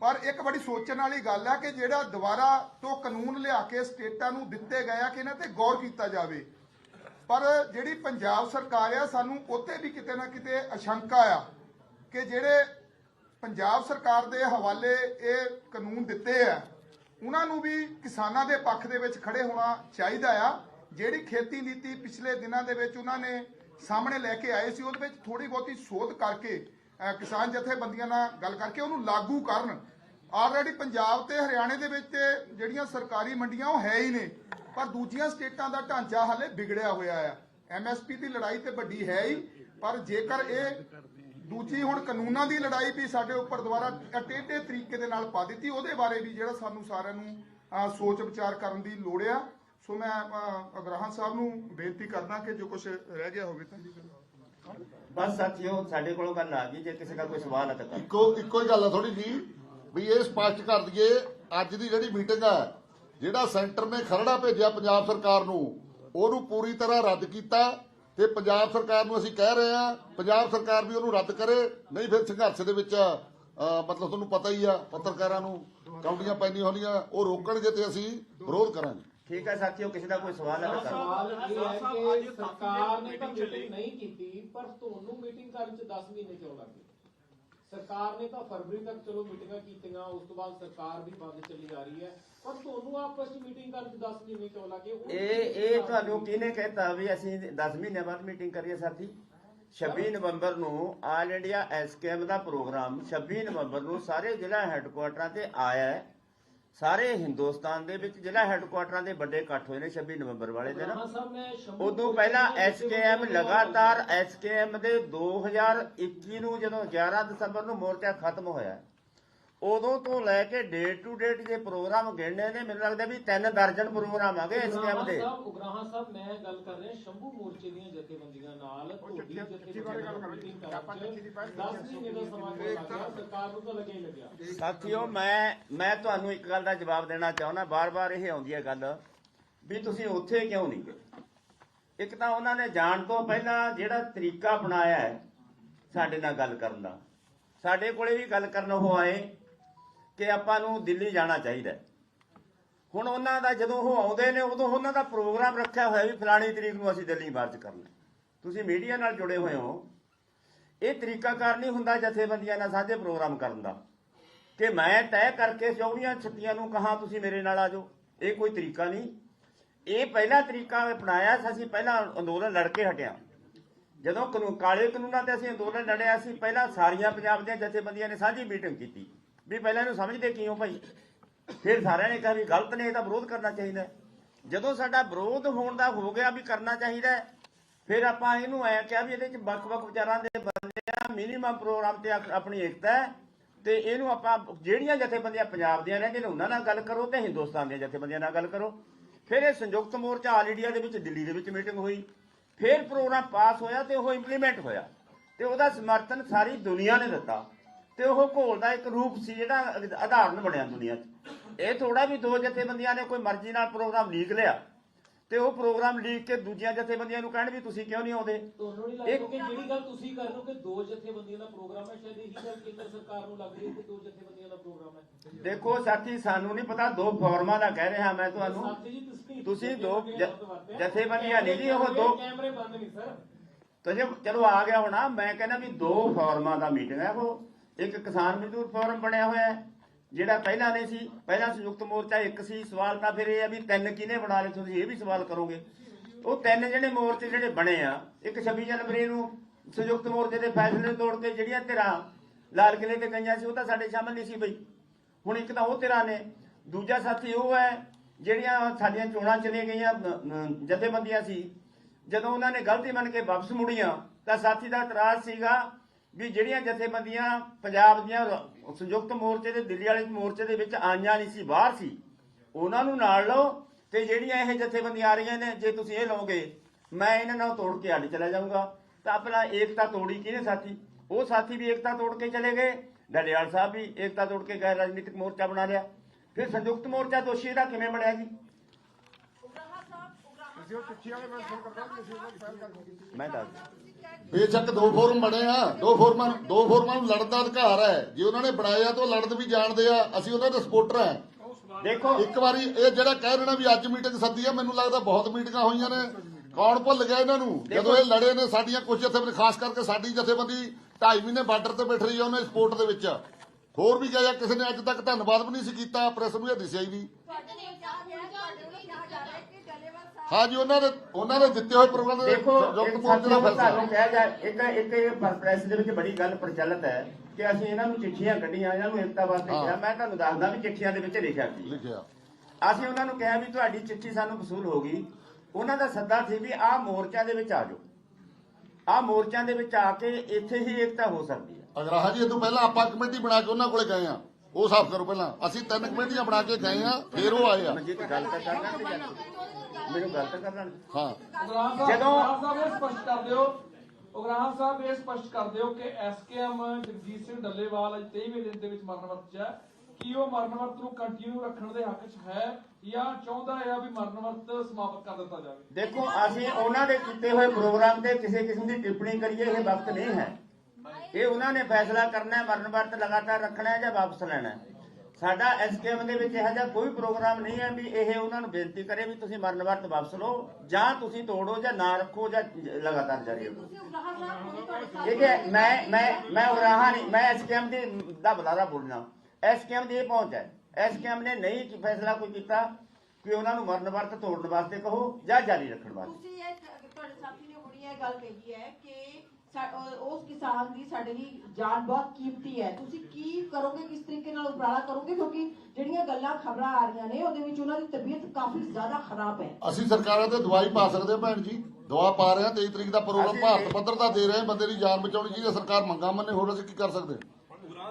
ਪਰ ਇੱਕ ਬੜੀ ਸੋਚਣ ਵਾਲੀ ਗੱਲ ਹੈ ਕਿ ਜਿਹੜਾ ਦੁਬਾਰਾ ਤੋਂ ਕਾਨੂੰਨ ਲਿਆ ਕੇ ਸਟੇਟਾਂ ਨੂੰ ਦਿੱਤੇ ਗਏ ਆ ਕਿ ਇਹਨਾਂ ਤੇ ਗੌਰ ਕੀਤਾ ਜਾਵੇ। ਪਰ ਜਿਹੜੀ ਪੰਜਾਬ ਸਰਕਾਰ ਆ, ਸਾਨੂੰ ਉੱਤੇ ਵੀ ਕਿਤੇ ਨਾ ਕਿਤੇ ਅਸ਼ੰਕਾ ਆ ਕਿ ਜਿਹੜੇ ਪੰਜਾਬ ਸਰਕਾਰ ਦੇ ਹਵਾਲੇ ਇਹ ਕਾਨੂੰਨ ਦਿੱਤੇ ਆ, ਉਹਨਾਂ ਨੂੰ ਵੀ ਕਿਸਾਨਾਂ ਦੇ ਪੱਖ ਦੇ ਵਿੱਚ ਖੜੇ ਹੋਣਾ ਚਾਹੀਦਾ ਆ। ਜਿਹੜੀ ਖੇਤੀ ਨੀਤੀ ਪਿਛਲੇ ਦਿਨਾਂ ਦੇ ਵਿੱਚ ਉਹਨਾਂ ਨੇ ਸਾਹਮਣੇ ਲੈ ਕੇ ਆਏ ਸੀ, ਉਹਦੇ ਵਿੱਚ ਥੋੜੀ ਬਹੁਤੀ ਸੋਧ ਕਰਕੇ ਕਿਸਾਨ ਜਥੇਬੰਦੀਆਂ ਨਾਲ ਗੱਲ ਕਰਕੇ ਉਹਨੂੰ ਲਾਗੂ ਕਰਨ। ਆਲਰੇਡੀ ਪੰਜਾਬ ਤੇ ਹਰਿਆਣੇ ਦੇ ਵਿੱਚ ਜਿਹੜੀਆਂ ਸਰਕਾਰੀ ਮੰਡੀਆਂ ਉਹ ਹੈ ਹੀ ਨੇ। ਪਰ ਦੂਜੀਆਂ ਸਟੇਟਾਂ ਦਾ ਢਾਂਚਾ ਹਾਲੇ ਵਿਗੜਿਆ ਹੋਇਆ ਆ। ਐਮਐਸਪੀ ਦੀ ਲੜਾਈ ਤੇ ਵੱਡੀ ਹੈ ਹੀ। ਪਰ ਜੇਕਰ ਇਹ ਦੂਜੀ ਹੁਣ ਕਾਨੂੰਨਾਂ ਦੀ ਲੜਾਈ ਵੀ ਸਾਡੇ ਉੱਪਰ ਦੁਬਾਰਾ ਟੇਢੇ ਤਰੀਕੇ ਦੇ ਨਾਲ ਪਾ ਦਿੱਤੀ ਉਹਦੇ ਬਾਰੇ ਵੀ ਜਿਹੜਾ ਸਾਨੂੰ ਸਾਰਿਆਂ ਨੂੰ ਸੋਚ ਵਿਚਾਰ ਕਰਨ ਦੀ ਲੋੜ ਆ। ਸੋ ਮੈਂ ਅਹ, ਅਗਰਾਹਾਂ ਸਾਹਿਬ ਨੂੰ ਬੇਨਤੀ ਕਰਦਾ ਕਿ ਜੋ ਕੁਝ ਰਹਿ ਗਿਆ ਹੋਵੇ ਤਾਂ ਬਸ ਸਾਥੀਓ ਸਾਡੇ ਕੋਲੋਂ ਗੱਲ ਆ ਗਈ, ਜੇ ਕਿਸੇ ਦਾ ਕੋਈ ਸਵਾਲ ਹੈ ਤਾਂ ਕਰ। ਇੱਕੋ ਇੱਕੋ ਹੀ ਗੱਲ ਆ ਥੋੜੀ ਜੀ, ਵੀ ਇਹ ਸਪਸ਼ਟ ਕਰ ਦਈਏ, ਅੱਜ ਦੀ ਜਿਹੜੀ ਮੀਟਿੰਗ ਹੈ ਜਿਹੜਾ ਸੈਂਟਰ ਨੇ ਖਰੜਾ ਭੇਜਿਆ ਪੰਜਾਬ ਸਰਕਾਰ ਨੂੰ, ਉਹਨੂੰ ਪੂਰੀ ਤਰ੍ਹਾਂ ਰੱਦ ਕੀਤਾ ਤੇ ਪੰਜਾਬ ਸਰਕਾਰ ਨੂੰ ਅਸੀਂ ਕਹਿ ਰਹੇ ਹਾਂ ਪੰਜਾਬ ਸਰਕਾਰ ਵੀ ਉਹਨੂੰ ਰੱਦ ਕਰੇ, ਨਹੀਂ ਫਿਰ ਸੰਘਰਸ਼ ਦੇ ਵਿੱਚ ਮਤਲਬ ਤੁਹਾਨੂੰ ਪਤਾ ਹੀ ਆ, ਪੱਤਰਕਾਰਾਂ ਨੂੰ ਕੌਂਡੀਆਂ ਪੈਂਦੀਆਂ ਹੋਣੀਆਂ, ਉਹ ਰੋਕਣਗੇ ਤੇ ਅਸੀਂ ਵਿਰੋਧ ਕਰਾਂਗੇ। ਠੀਕ ਹੈ ਸਾਥੀਓ ਕਿਸੇ ਦਾ ਕੋਈ ਸਵਾਲ ਹੈ ਤਾਂ ਕਰ ਸਵਾਲ ਇਹ ਹੈ ਕਿ ਸਰਕਾਰ ਨੇ ਤਾਂ ਮੀਟਿੰਗ ਨਹੀਂ ਕੀਤੀ ਪਰ ਤੁਹਾਨੂੰ ਮੀਟਿੰਗ ਕਰਨ ਚ 10 ਮਹੀਨੇ ਕਿਉਂ ਲੱਗੇ ਸਰਕਾਰ ਨੇ ਤਾਂ ਫਰਵਰੀ ਤੱਕ ਚਲੋ ਮੀਟਿੰਗਾਂ ਕੀਤੀਆਂ ਉਸ ਤੋਂ ਬਾਅਦ ਸਰਕਾਰ ਵੀ ਬੰਦ ਚੱਲੀ ਜਾ ਰਹੀ ਹੈ। ਪਰ ਤੁਹਾਨੂੰ ਆਪਸ ਵਿੱਚ ਮੀਟਿੰਗ ਕਰਨ ਚ 10 ਮਹੀਨੇ ਕਿਉਂ ਲੱਗੇ ਉਹ ਇਹ ਇਹ ਤੁਹਾਨੂੰ ਕਿਹਨੇ ਕਹਿਤਾ ਵੀ ਅਸੀਂ 10 ਮਹੀਨੇ ਬਾਅਦ ਮੀਟਿੰਗ ਕਰੀਏ ਸਾਥੀ? 26 ਨਵੰਬਰ ਨੂੰ ਆਲ ਇੰਡੀਆ ਐਸਕੇਐਮ ਦਾ ਪ੍ਰੋਗਰਾਮ 26 ਨਵੰਬਰ ਨੂੰ ਸਾਰੇ ਜ਼ਿਲ੍ਹਾ ਹੈੱਡਕੁਆਟਰਾਂ ਤੇ ਆਇਆ ਹੈ। ਸਾਰੇ ਹਿੰਦੁਸਤਾਨ ਦੇ ਵਿੱਚ ਜ਼ਿਲ੍ਹਾ ਹੈੱਡਕੁਆਟਰਾਂ ਦੇ ਵੱਡੇ ਇਕੱਠ ਹੋਏ ਨੇ 26 ਨਵੰਬਰ ਵਾਲੇ ਦਿਨ। ਉਦੋਂ ਪਹਿਲਾਂ ਐਸਕੇਐਮ ਲਗਾਤਾਰ ਐਸਕੇਐਮ ਦੇ 2021 ਨੂੰ ਜਦੋਂ 11 ਦਸੰਬਰ ਨੂੰ ਮੋਰਚਾ ਖਤਮ ਹੋਇਆ ਉਦੋਂ ਤੋਂ ਲੈ ਕੇ ਡੇਟ ਟੂ ਡੇਟ ਜੇ ਪ੍ਰੋਗਰਾਮ ਗਿਣਨੇ ਨੇ ਮੈਨੂੰ ਲੱਗਦਾ ਵੀ ਤਿੰਨ ਦਰਜਨ ਪ੍ਰੋਗਰਾਮ ਆ ਗਏ ਐਸਕੇਐਮ ਦੇ। ਸਾਹਿਬ ਉਗਰਾਹਾਂ ਸਾਹਿਬ ਮੈਂ ਗੱਲ ਕਰ ਰਿਹਾ ਸ਼ੰਭੂ ਮੋਰਚੇ ਦੀਆਂ ਜਥੇਬੰਦੀਆਂ ਨਾਲ ਤੁਹਾਡੀ ਜਥੇਬੰਦੀਆਂ ਨਾਲ ਮੀਟਿੰਗ ਕਰਨ ਚ 10 ਮਹੀਨੇ ਦਾ ਸਮਾਂ ਕਿਉਂ ਲੱਗਿਆ ਸਰਕਾਰ ਨੂੰ ਤਾਂ ਲੱਗਿਆ ਹੀ ਲੱਗਿਆ। ਸਾਥੀਓ ਮੈਂ ਮੈਂ ਤੁਹਾਨੂੰ ਇੱਕ ਗੱਲ ਦਾ ਜਵਾਬ ਦੇਣਾ ਚਾਹੁੰਦਾ ਬਾਰ-ਬਾਰ ਇਹ ਆਉਂਦੀ ਹੈ ਗੱਲ ਵੀ ਤੁਸੀਂ ਉੱਥੇ ਕਿਉਂ ਨਹੀਂ ਗਏ? ਇੱਕ ਤਾਂ ਉਹਨਾਂ ਨੇ ਜਾਣ ਤੋਂ ਪਹਿਲਾਂ ਜਿਹੜਾ ਤਰੀਕਾ ਅਪਣਾਇਆ ਹੈ ਸਾਡੇ ਨਾਲ ਗੱਲ ਕਰਨ ਦਾ। ਸਾਡੇ ਕੋਲੇ ਵੀ ਗੱਲ ਕਰਨ ਉਹ ਆਏ ਕਿ ਆਪਾਂ ਨੂੰ ਦਿੱਲੀ ਜਾਣਾ ਚਾਹੀਦਾ ਹੁਣ ਉਹਨਾਂ ਦਾ ਜਦੋਂ ਉਹ ਆਉਂਦੇ ਨੇ, ਉਦੋਂ ਉਹਨਾਂ ਦਾ ਪ੍ਰੋਗਰਾਮ ਰੱਖਿਆ ਹੋਇਆ ਵੀ ਫਲਾਣੀ ਤਰੀਕ ਨੂੰ ਅਸੀਂ ਦਿੱਲੀ ਮਾਰਚ ਕਰਨਾ। ਤੁਸੀਂ ਮੀਡੀਆ ਨਾਲ ਜੁੜੇ ਹੋਏ ਹੋ। ਇਹ ਤਰੀਕਾਕਾਰ ਨਹੀਂ ਹੁੰਦਾ ਜਥੇਬੰਦੀਆਂ ਨਾਲ ਸਾਂਝੇ ਪ੍ਰੋਗਰਾਮ ਕਰਨ ਦਾ। ਕਿ ਮੈਂ ਤੈਅ ਕਰਕੇ 24 ਛੁੱਟੀਆਂ ਨੂੰ ਕਹਾ, ਤੁਸੀਂ ਮੇਰੇ ਨਾਲ ਆ ਜਾਓ। ਇਹ ਕੋਈ ਤਰੀਕਾ ਨਹੀਂ। ਇਹ ਪਹਿਲਾ ਤਰੀਕਾ ਅਪਣਾਇਆ ਸੀ, ਅਸੀਂ ਪਹਿਲਾਂ ਅੰਦੋਲਨ ਲੜ ਕੇ ਹਟਿਆ। ਜਦੋਂ ਕਾਨੂੰਨ, ਕਾਲੇ ਕਾਨੂੰਨਾਂ ਤੇ ਅਸੀਂ ਅੰਦੋਲਨ ਲੜਿਆ ਸੀ, ਪਹਿਲਾਂ ਸਾਰੀਆਂ ਪੰਜਾਬ ਦੀਆਂ ਜਥੇਬੰਦੀਆਂ ਨੇ ਸਾਂਝੀ ਮੀਟਿੰਗ ਕੀਤੀ। ਵੀ ਪਹਿਲਾਂ ਇਹਨੂੰ ਸਮਝਦੇ ਕਿਉਂ ਭਾਈ? ਫਿਰ ਸਾਰਿਆਂ ਨੇ ਕਿਹਾ ਵੀ ਗਲਤ ਨੇ ਇਹਦਾ ਵਿਰੋਧ ਕਰਨਾ ਚਾਹੀਦਾ। ਜਦੋਂ ਸਾਡਾ ਵਿਰੋਧ ਹੋਣ ਦਾ ਹੋ ਗਿਆ ਵੀ ਕਰਨਾ ਚਾਹੀਦਾ, ਫਿਰ ਆਪਾਂ ਇਹਨੂੰ ਐ ਕਿਹਾ ਵੀ ਇਹਦੇ ਚ ਵੱਖ-ਵੱਖ ਵਿਚਾਰਾਂ ਦੇ ਬੰਦੇ ਆ ਮਿਨੀਮਮ ਪ੍ਰੋਗਰਾਮ ਤੇ ਆਪਣੀ ਏਕਤਾ ਹੈ ਤੇ ਇਹਨੂੰ ਆਪਾਂ ਜਿਹੜੀਆਂ ਜਥੇਬੰਦੀਆਂ ਪੰਜਾਬ ਦੀਆਂ ਰਹਿੰਦੀਆਂ ਨੇ, ਉਹਨਾਂ ਨਾਲ ਗੱਲ ਕਰੋ ਤੇ ਹਿੰਦੁਸਤਾਨ ਦੀਆਂ ਜਥੇਬੰਦੀਆਂ ਨਾਲ ਗੱਲ ਕਰੋ। ਫਿਰ ਇਹ ਸੰਯੁਕਤ ਮੋਰਚਾ ਆਲ ਇੰਡੀਆ ਦੇ ਵਿੱਚ ਦਿੱਲੀ ਦੇ ਵਿੱਚ ਮੀਟਿੰਗ ਹੋਈ। ਫਿਰ ਪ੍ਰੋਗਰਾਮ ਪਾਸ ਹੋਇਆ ਤੇ ਉਹ ਇੰਪਲੀਮੈਂਟ ਹੋਇਆ। ਤੇ ਉਹਦਾ ਸਮਰਥਨ ਸਾਰੀ ਦੁਨੀਆ ਨੇ ਦਿੱਤਾ। ਤੇ ਉਹ ਘੋਲ ਦਾ ਇੱਕ ਰੂਪ ਸੀ ਜਿਹੜਾ ਆਧਾਰਨ ਬਣਿਆ ਦੁਨੀਆ 'ਚ। ਇਹ ਥੋੜਾ ਵੀ ਦੋ ਜਥੇਬੰਦੀਆਂ ਨੇ ਕੋਈ ਮਰਜ਼ੀ ਨਾਲ ਪ੍ਰੋਗਰਾਮ ਲੀਕ ਲਿਆ। ਤੇ ਉਹ ਪ੍ਰੋਗਰਾਮ ਲੀਕ ਕੇ ਦੂਜੀਆਂ ਜਥੇਬੰਦੀਆਂ ਨੂੰ ਕਹਿਣ ਵੀ ਤੁਸੀਂ ਕਿਉਂ ਨਹੀਂ ਆਉਂਦੇ? ਤੁਹਾਨੂੰ ਨਹੀਂ ਲੱਗਦਾ ਕਿ ਜਿਹੜੀ ਗੱਲ ਤੁਸੀਂ ਕਰ ਰਹੇ ਹੋ ਕਿ ਦੋ ਜਥੇਬੰਦੀਆਂ ਦਾ ਪ੍ਰੋਗਰਾਮ ਹੈ ਸ਼ਾਇਦ ਇਹੀ ਗੱਲ ਕੇਂਦਰ ਸਰਕਾਰ ਨੂੰ ਲੱਗ ਰਹੀ ਹੈ ਕਿ ਦੋ ਜਥੇਬੰਦੀਆਂ ਦਾ ਪ੍ਰੋਗਰਾਮ ਹੈ? ਦੇਖੋ ਸਾਥੀ ਸਾਨੂੰ ਨਹੀਂ ਪਤਾ ਦੋ ਫਾਰਮਾਂ ਦਾ ਕਹਿ ਰਿਹਾ ਮੈਂ ਤੁਹਾਨੂੰ। ਤੁਸੀਂ ਦੋ ਜਥੇਬੰਦੀਆਂ ਨਹੀਂ ਜੀ, ਉਹ ਦੋ- ਕੈਮਰੇ ਬੰਦ ਨਹੀਂ ਸਰ। ਤਾਂ ਚਲੋ ਆ ਗਿਆ ਹੋਣਾ ਮੈਂ ਕਹਿੰਦਾ ਵੀ ਦੋ ਫੋਰਮਾਂ ਦਾ ਮੀਟਿੰਗ ਹੈ ਉਹ। ਇੱਕ ਕਿਸਾਨ ਮਜ਼ਦੂਰ ਫੋਰਮ ਬਣਿਆ ਹੋਇਆ ਹੈ, ਜਿਹੜਾ ਪਹਿਲਾਂ ਨਹੀਂ ਸੀ, ਪਹਿਲਾਂ ਸੰਯੁਕਤ ਮੋਰਚਾ ਇੱਕ ਸੀ। ਸਵਾਲ ਤਾਂ ਫਿਰ ਇਹ ਹੈ ਵੀ ਤਿੰਨ ਕਿਹਨੇ ਬਣਾ ਲਏ, ਤੁਸੀਂ ਇਹ ਵੀ ਸਵਾਲ ਕਰੋਗੇ। ਉਹ ਤਿੰਨ ਜਿਹੜੇ ਮੋਰਚੇ ਜਿਹੜੇ ਬਣੇ ਆ, ਇੱਕ 26 ਜਨਵਰੀ ਨੂੰ ਸੰਯੁਕਤ ਮੋਰਚੇ ਦੇ ਫੈਸਲੇ ਨੂੰ ਤੋੜ ਕੇ ਜਿਹੜੀਆਂ ਧਿਰਾਂ ਲਾਲ ਕਿਲੇ ਤੇ ਗਈਆਂ ਸੀ, ਉਹ ਤਾਂ ਸਾਡੇ ਸ਼ਾਮਲ ਨਹੀਂ ਸੀ ਬਈ। ਹੁਣ ਇੱਕ ਤਾਂ ਉਹ ਧਿਰਾਂ ਨੇ, ਦੂਜਾ ਸਾਥੀ ਉਹ ਹੈ, ਜਿਹੜੀਆਂ ਸਾਡੀਆਂ ਚੋਣਾਂ ਚਲੇ ਗਈਆਂ ਜਥੇਬੰਦੀਆਂ ਸੀ। ਜਦੋਂ ਉਹਨਾਂ ਨੇ ਗਲਤੀ ਮੰਨ ਕੇ ਵਾਪਸ ਮੁੜੀਆਂ, ਤਾਂ ਸਾਥੀ ਦਾ ਇਤਰਾਜ਼ ਸੀਗਾ ਵੀ ਜਿਹੜੀਆਂ ਜਥੇਬੰਦੀਆਂ ਪੰਜਾਬ ਦੀਆਂ ਸੰਯੁਕਤ ਮੋਰਚੇ ਦੇ ਦਿੱਲੀ ਵਾਲੇ ਮੋਰਚੇ ਦੇ ਵਿੱਚ ਆਈਆਂ ਨਹੀਂ ਸੀ ਬਾਹਰ ਸੀ ਉਹਨਾਂ ਨੂੰ ਨਾਲ ਲਓ ਤੇ ਜਿਹੜੀਆਂ ਇਹ ਜਥੇਬੰਦੀਆਂ ਆ ਰਹੀਆਂ ਨੇ ਜੇ ਤੁਸੀਂ ਇਹ ਲਓਗੇ ਮੈਂ ਇਹਨਾਂ ਨਾਲ ਤੋੜ ਕੇ ਅੱਡ ਚਲਾ ਜਾਊਂਗਾ। ਤਾਂ ਆਪਣਾ ਏਕਤਾ ਤੋੜੀ ਕਿਹਨੇ ਸਾਥੀ? ਉਹ ਸਾਥੀ ਵੀ ਏਕਤਾ ਤੋੜ ਕੇ ਚਲੇ ਗਏ। ਡੱਲੇਵਾਲ ਸਾਹਿਬ ਵੀ ਏਕਤਾ ਤੋੜ ਕੇ ਗੈਰ ਰਾਜਨੀਤਿਕ ਮੋਰਚਾ ਬਣਾ ਲਿਆ। ਫਿਰ ਸੰਯੁਕਤ ਮੋਰਚਾ ਦੋਸ਼ੀ ਇਹਦਾ ਕਿਵੇਂ ਬਣਿਆ ਜੀ? ਮੈਂ ਦੱਸ ਬੇਸ਼ੱਕ ਦੋ ਫੋਰਮ ਬਣੇ ਆ। ਦੋ ਫੋਰਮਾਂ ਦੋ ਫੋਰਮਾਂ ਨੂੰ ਲੜਨ ਦਾ ਅਧਿਕਾਰ ਹੈ। ਜੇ ਉਹਨਾਂ ਨੇ ਬਣਾਏ ਆ ਤਾਂ ਲੜਨ ਵੀ ਜਾਣਦੇ ਆ। ਅਸੀਂ ਉਹਨਾਂ ਦੇ ਸਪੋਰਟਰ ਆ। ਦੇਖੋ। ਇੱਕ ਵਾਰੀ ਇਹ ਜਿਹੜਾ ਕਹਿ ਰਹੇ ਨੇ ਵੀ ਅੱਜ ਮੀਟਿੰਗ ਸੱਦੀ ਆ ਮੈਨੂੰ ਲੱਗਦਾ ਬਹੁਤ ਮੀਟਿੰਗਾਂ ਹੋਈਆਂ ਨੇ। ਕੌਣ ਭੁੱਲ ਗਿਆ ਇਹਨਾਂ ਨੂੰ? ਜਦੋਂ ਇਹ ਲੜੇ ਨੇ ਸਾਡੀਆਂ ਕੁਝ ਜਥੇਬੰਦੀ ਖਾਸ ਕਰਕੇ ਸਾਡੀ ਜਥੇਬੰਦੀ 2.5 ਮਹੀਨੇ ਬਾਰਡਰ ਤੇ ਬੈਠ ਰਹੀ ਆ ਉਹਨੇ ਸਪੋਰਟ ਦੇ ਵਿੱਚ। ਹੋਰ ਵੀ ਕਿਹਾ ਕਿਸੇ ਨੇ ਅੱਜ ਤੱਕ ਧੰਨਵਾਦ ਵੀ ਨਹੀਂ ਸੀ ਕੀਤਾ ਪ੍ਰੈਸ ਨੂੰ ਇਹ ਦਿਸਿਆ ਹੀ ਨਹੀਂ ਹਾਂ ਜੀ ਉਹਨਾਂ ਨੇ ਉਹਨਾਂ ਨੇ ਦਿੱਤੇ ਹੋਏ ਪ੍ਰੋਗਰਾਮ ਦੇ ਦੇਖੋ ਮੋਰਚੇ ਦਾ ਸਾਥੀਓ ਫੈਸਲਾ। ਤੁਹਾਨੂੰ ਕਿਹਾ ਜਾ ਇੱਕ ਇੱਕ ਇਹ ਪ੍ਰੈਸ ਦੇ ਵਿੱਚ ਬੜੀ ਗੱਲ ਪ੍ਰਚਲਿਤ ਹੈ ਕਿ ਅਸੀਂ ਇਹਨਾਂ ਨੂੰ ਚਿੱਠੀਆਂ ਕੱਢੀਆਂ ਇਹਨਾਂ ਨੂੰ ਏਕਤਾ ਵਾਸਤੇ ਹਾਂ। ਕਿਹਾ ਮੈਂ ਤੁਹਾਨੂੰ ਦੱਸਦਾ ਵੀ ਚਿੱਠੀਆਂ ਦੇ ਵਿੱਚ ਲਿਖਿਆ ਸੀ। ਲਿਖਿਆ। ਅਸੀਂ ਉਹਨਾਂ ਨੂੰ ਕਿਹਾ ਵੀ ਤੁਹਾਡੀ ਚਿੱਠੀ ਸਾਨੂੰ ਵਸੂਲ ਹੋ ਗਈ। ਉਹਨਾਂ ਦਾ ਸੱਦਾ ਸੀ ਵੀ ਆਹ ਮੋਰਚਾ ਦੇ ਵਿੱਚ ਆ ਜਾਓ। ਆਹ ਮੋਰਚਿਆਂ ਦੇ ਵਿੱਚ ਆ ਕੇ ਇੱਥੇ ਹੀ ਏਕਤਾ ਹੋ ਸਕਦੀ ਹੈ। ਅਗਰਾਹ ਜੀ ਇਹ ਤੋਂ ਪਹਿਲਾਂ ਆਪਾਂ ਕਮੇਟੀ ਬਣਾ ਕੇ ਉਹਨਾਂ ਕੋਲੇ ਗਏ ਆ ਉਹ ਸਾਫ਼ ਕਰੋ ਪਹਿਲਾਂ। ਅਸੀਂ ਤਿੰਨ ਕਮੇਟੀਆਂ ਬਣਾ ਕੇ ਗਏ ਆ ਫਿਰ ਉਹ ਆਏ ਆ। ਮਨਜੀਤ ਗੱਲ ਤਾਂ ਕਰਨਾ ਤੇ ਜਾ- ਮੈਨੂੰ ਗੱਲ ਤਾਂ ਕਰਨਾ ਹਾਂ। ਸਾਹਿਬ ਜਦੋਂ- ਉਗਰਾਹਾਂ ਸਾਹਿਬ ਇਹ ਸਪਸ਼ਟ ਕਰ ਦਿਓ। ਉਗਰਾਹਾਂ ਸਾਹਿਬ ਇਹ ਸਪਸ਼ਟ ਕਰ ਦਿਓ ਕਿ ਐਸਕੇਐਮ ਜਗਜੀਤ ਸਿੰਘ ਡੱਲੇਵਾਲ ਅੱਜ 23ਵੇਂ ਦਿਨ ਦੇ ਵਿੱਚ ਮਰਨ ਵਰਤ 'ਚ ਹੈ। ਕੀ ਉਹ ਮਰਨ ਵਰਤ ਨੂੰ ਕੰਟੀਨਿਊ ਰੱਖਣ ਦੇ ਹੱਕ 'ਚ ਹੈ ਜਾਂ ਚਾਹੁੰਦਾ ਹੈ ਵੀ ਮਰਨ ਵਰਤ ਸਮਾਪਤ ਕਰ ਦਿੱਤਾ ਜਾਵੇ? ਦੇਖੋ ਅਸੀਂ ਉਹਨਾਂ ਦੇ ਕੀਤੇ ਹੋਏ ਪ੍ਰੋਗਰਾਮ ਤੇ ਕਿਸੇ ਕਿਸਮ ਦੀ ਟਿੱਪਣੀ ਕਰੀਏ ਇਹ ਵਕਤ ਨਹੀਂ ਹੈ। ਇਹ ਉਹਨਾਂ ਨੇ ਫੈਸਲਾ ਕਰਨਾ ਹੈ ਮਰਨ ਵਰਤ ਲਗਾਤਾਰ ਰੱਖਣਾ ਹੈ ਜਾਂ ਵਾਪਸ ਲੈਣਾ ਹੈ। ਸਾਡਾ ਐਸਕੇਐਮ ਦੇ ਵਿੱਚ ਇਹੋ ਜਿਹਾ ਕੋਈ ਪ੍ਰੋਗਰਾਮ ਨਹੀਂ ਹੈ ਵੀ ਇਹ ਉਹਨਾਂ ਨੂੰ ਬੇਨਤੀ ਕਰੇ ਵੀ ਤੁਸੀਂ ਮਰਨ ਵਰਤ ਵਾਪਸ ਲਓ ਜਾਂ ਤੁਸੀਂ ਤੋੜੋ ਜਾਂ ਨਾ ਰੱਖੋ ਜਾਂ ਲਗਾਤਾਰ ਜਾਰੀ ਰੱਖੋ ਠੀਕ ਹੈ ਮੈਂ ਮੈਂ ਮੈਂ ਉਰਾਹਾ ਨਹੀਂ ਮੈਂ ਐਸਕੇਐਮ ਦੀ ਦਾ ਬੁਲਾਰਾ ਬੋਲਣਾ। ਐਸਕੇਐਮ ਦੀ ਇਹ ਪਹੁੰਚ ਹੈ। ਐਸਕੇਐਮ ਨੇ ਨਹੀਂ ਕੀ ਫੈਸਲਾ ਕੋਈ ਕੀਤਾ ਕਿ ਉਹਨਾਂ ਨੂੰ ਮਰਨ ਵਰਤ ਤੋੜਨ ਵਾਸਤੇ ਕਹੋ ਜਾਂ ਜਾਰੀ ਰੱਖਣ ਵਾਸਤੇ। ਤੁਸੀਂ ਇਹ ਤੁਹਾਡੇ ਸਾਥੀ ਨੇ ਹੁਣੀ ਇਹ ਗੱਲ ਕਹੀ ਹੈ ਕਿ ਉਸ ਕਿਸਾਨ ਦੀ ਸਾਡੇ ਲਈ ਜਾਨ ਬਹੁਤ ਕੀਮਤੀ ਹੈ। ਤੁਸੀਂ ਕੀ ਕਰੋਗੇ ਕਿਸ ਤਰੀਕੇ ਨਾਲ ਉਪਰਾਲਾ ਕਰੋਗੇ? ਕਿਉਂਕਿ ਜਿਹੜੀਆਂ ਗੱਲਾਂ ਖਬਰਾਂ ਆ ਰਹੀਆਂ ਨੇ ਉਹਦੇ ਵਿੱਚ ਉਹਨਾਂ ਦੀ ਤਬੀਅਤ ਕਾਫੀ ਜ਼ਿਆਦਾ ਖਰਾਬ ਹੈ। ਅਸੀਂ ਸਰਕਾਰਾਂ ਤੇ ਦਵਾਈ ਪਾ ਸਕਦੇ ਹਾਂ ਭੈਣ ਜੀ। ਦਵਾ ਪਾ ਰਹੇ ਹਾਂ 23 ਤਰੀਕ ਦਾ ਪ੍ਰੋਗਰਾਮ ਭਾਰਤ ਪੱਧਰ ਦਾ ਦੇ ਰਹੇ ਬੰਦੇ ਦੀ ਜਾਨ ਬਚਾਉਣੀ ਚਾਹੀਦੀ ਹੈ ਸਰਕਾਰ ਮੰਗਾਂ ਮੰਨੇ ਹੋਰ ਅਸੀਂ ਕੀ ਕਰ ਸਕਦੇ?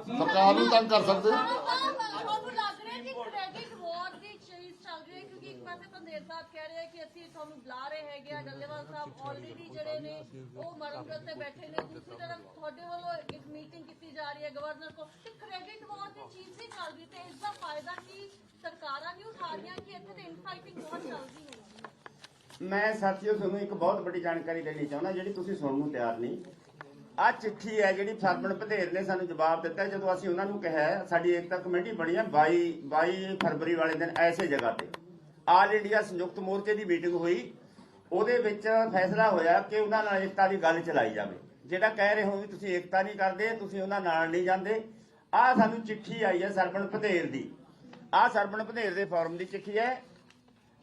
ਸਰਕਾਰ ਨੂੰ ਤੰਗ ਕਰ ਸਕਦੇ ਹਾਂ। ਤੁਹਾਨੂੰ ਲੱਗ ਰਿਹਾ ਕਿ ਕ੍ਰੈਡਿਟ ਵਾਰ ਦੀ ਚੀਜ਼ ਚੱਲ ਰਹੀ ਹੈ ਕਿਉਂਕਿ ਇੱਕ ਪਾਸੇ ਪੰਦੇਰ ਸਾਹਿਬ ਕਹਿ ਰਹੇ ਕਿ ਅਸੀਂ ਤੁਹਾਨੂੰ ਬੁਲਾ ਰਹੇ ਹੈਗੇ ਆ ਡੱਲੇਵਾਲ ਸਾਹਿਬ ਆਲਰੇਡੀ ਜਿਹੜੇ ਨੇ, ਉਹ ਮਰਨ ਤੇ ਬੈਠੇ ਨੇ। ਦੂਸਰੀ ਤਰਫ ਤੁਹਾਡੇ ਵੱਲੋਂ ਇੱਕ ਮੀਟਿੰਗ ਕੀਤੀ ਜਾ ਰਹੀ ਹੈ ਗਵਰਨਰ ਕੋਲ ਤੇ ਕ੍ਰੈਡਿਟ ਵਾਰ ਦੀ ਚੀਜ਼ ਹੀ ਚੱਲ ਤੇ ਇਸ ਦਾ ਫਾਇਦਾ ਕੀ? ਸਰਕਾਰਾਂ ਨਹੀਂ ਉਠਾ ਰਹੀਆਂ ਕਿ ਇੱਥੇ ਤੇ ਇਨਫਾਈਟਿੰਗ ਬਹੁਤ ਚੱਲਦੀ ਹੈ। ਮੈਂ ਸਾਥੀਓ, ਤੁਹਾਨੂੰ ਇੱਕ ਬਹੁਤ ਵੱਡੀ ਜਾਣਕਾਰੀ ਦੇਣੀ ਚਾਹੁੰਦਾ, ਜਿਹੜੀ ਤੁਸੀਂ ਸੁਣਨ ਨੂੰ ਤਿਆਰ ਨਹੀਂ। ਆ ਚਿੱਠੀ ਹੈ ਜਿਹੜੀ ਸਰਪਣ ਭਦੇਰ ਨੇ ਸਾਨੂੰ ਜਵਾਬ ਦਿੱਤਾ, ਜਦੋਂ ਅਸੀਂ ਉਹਨਾਂ ਨੂੰ ਕਿਹਾ, ਸਾਡੀ ਏਕਤਾ ਕਮੇਟੀ ਬਣੀ ਹੈ 22 22 ਫਰਵਰੀ ਵਾਲੇ ਦਿਨ ਐਸੇ ਜਗ੍ਹਾ ਤੇ। ਆਲ ਇੰਡੀਆ ਸੰਯੁਕਤ ਮੋਰਚੇ ਦੀ ਮੀਟਿੰਗ ਹੋਈ। ਉਹਦੇ ਵਿੱਚ ਫੈਸਲਾ ਹੋਇਆ ਕਿ ਉਹਨਾਂ ਨਾਲ ਏਕਤਾ ਦੀ ਗੱਲ ਚਲਾਈ ਜਾਵੇ। ਜਿਹੜਾ ਕਹਿ ਰਹੇ ਹੋ ਵੀ ਤੁਸੀਂ ਏਕਤਾ ਨਹੀਂ ਕਰਦੇ ਤੁਸੀਂ ਉਹਨਾਂ ਨਾਲ ਨਹੀਂ ਜਾਂਦੇ। ਆ ਸਾਨੂੰ ਚਿੱਠੀ ਆਈ ਹੈ ਸਰਪਣ ਭਦੇਰ ਦੀ। ਆ ਸਰਪਣ ਭਦੇਰ ਦੇ ਫਾਰਮ ਦੀ ਚਿੱਠੀ ਹੈ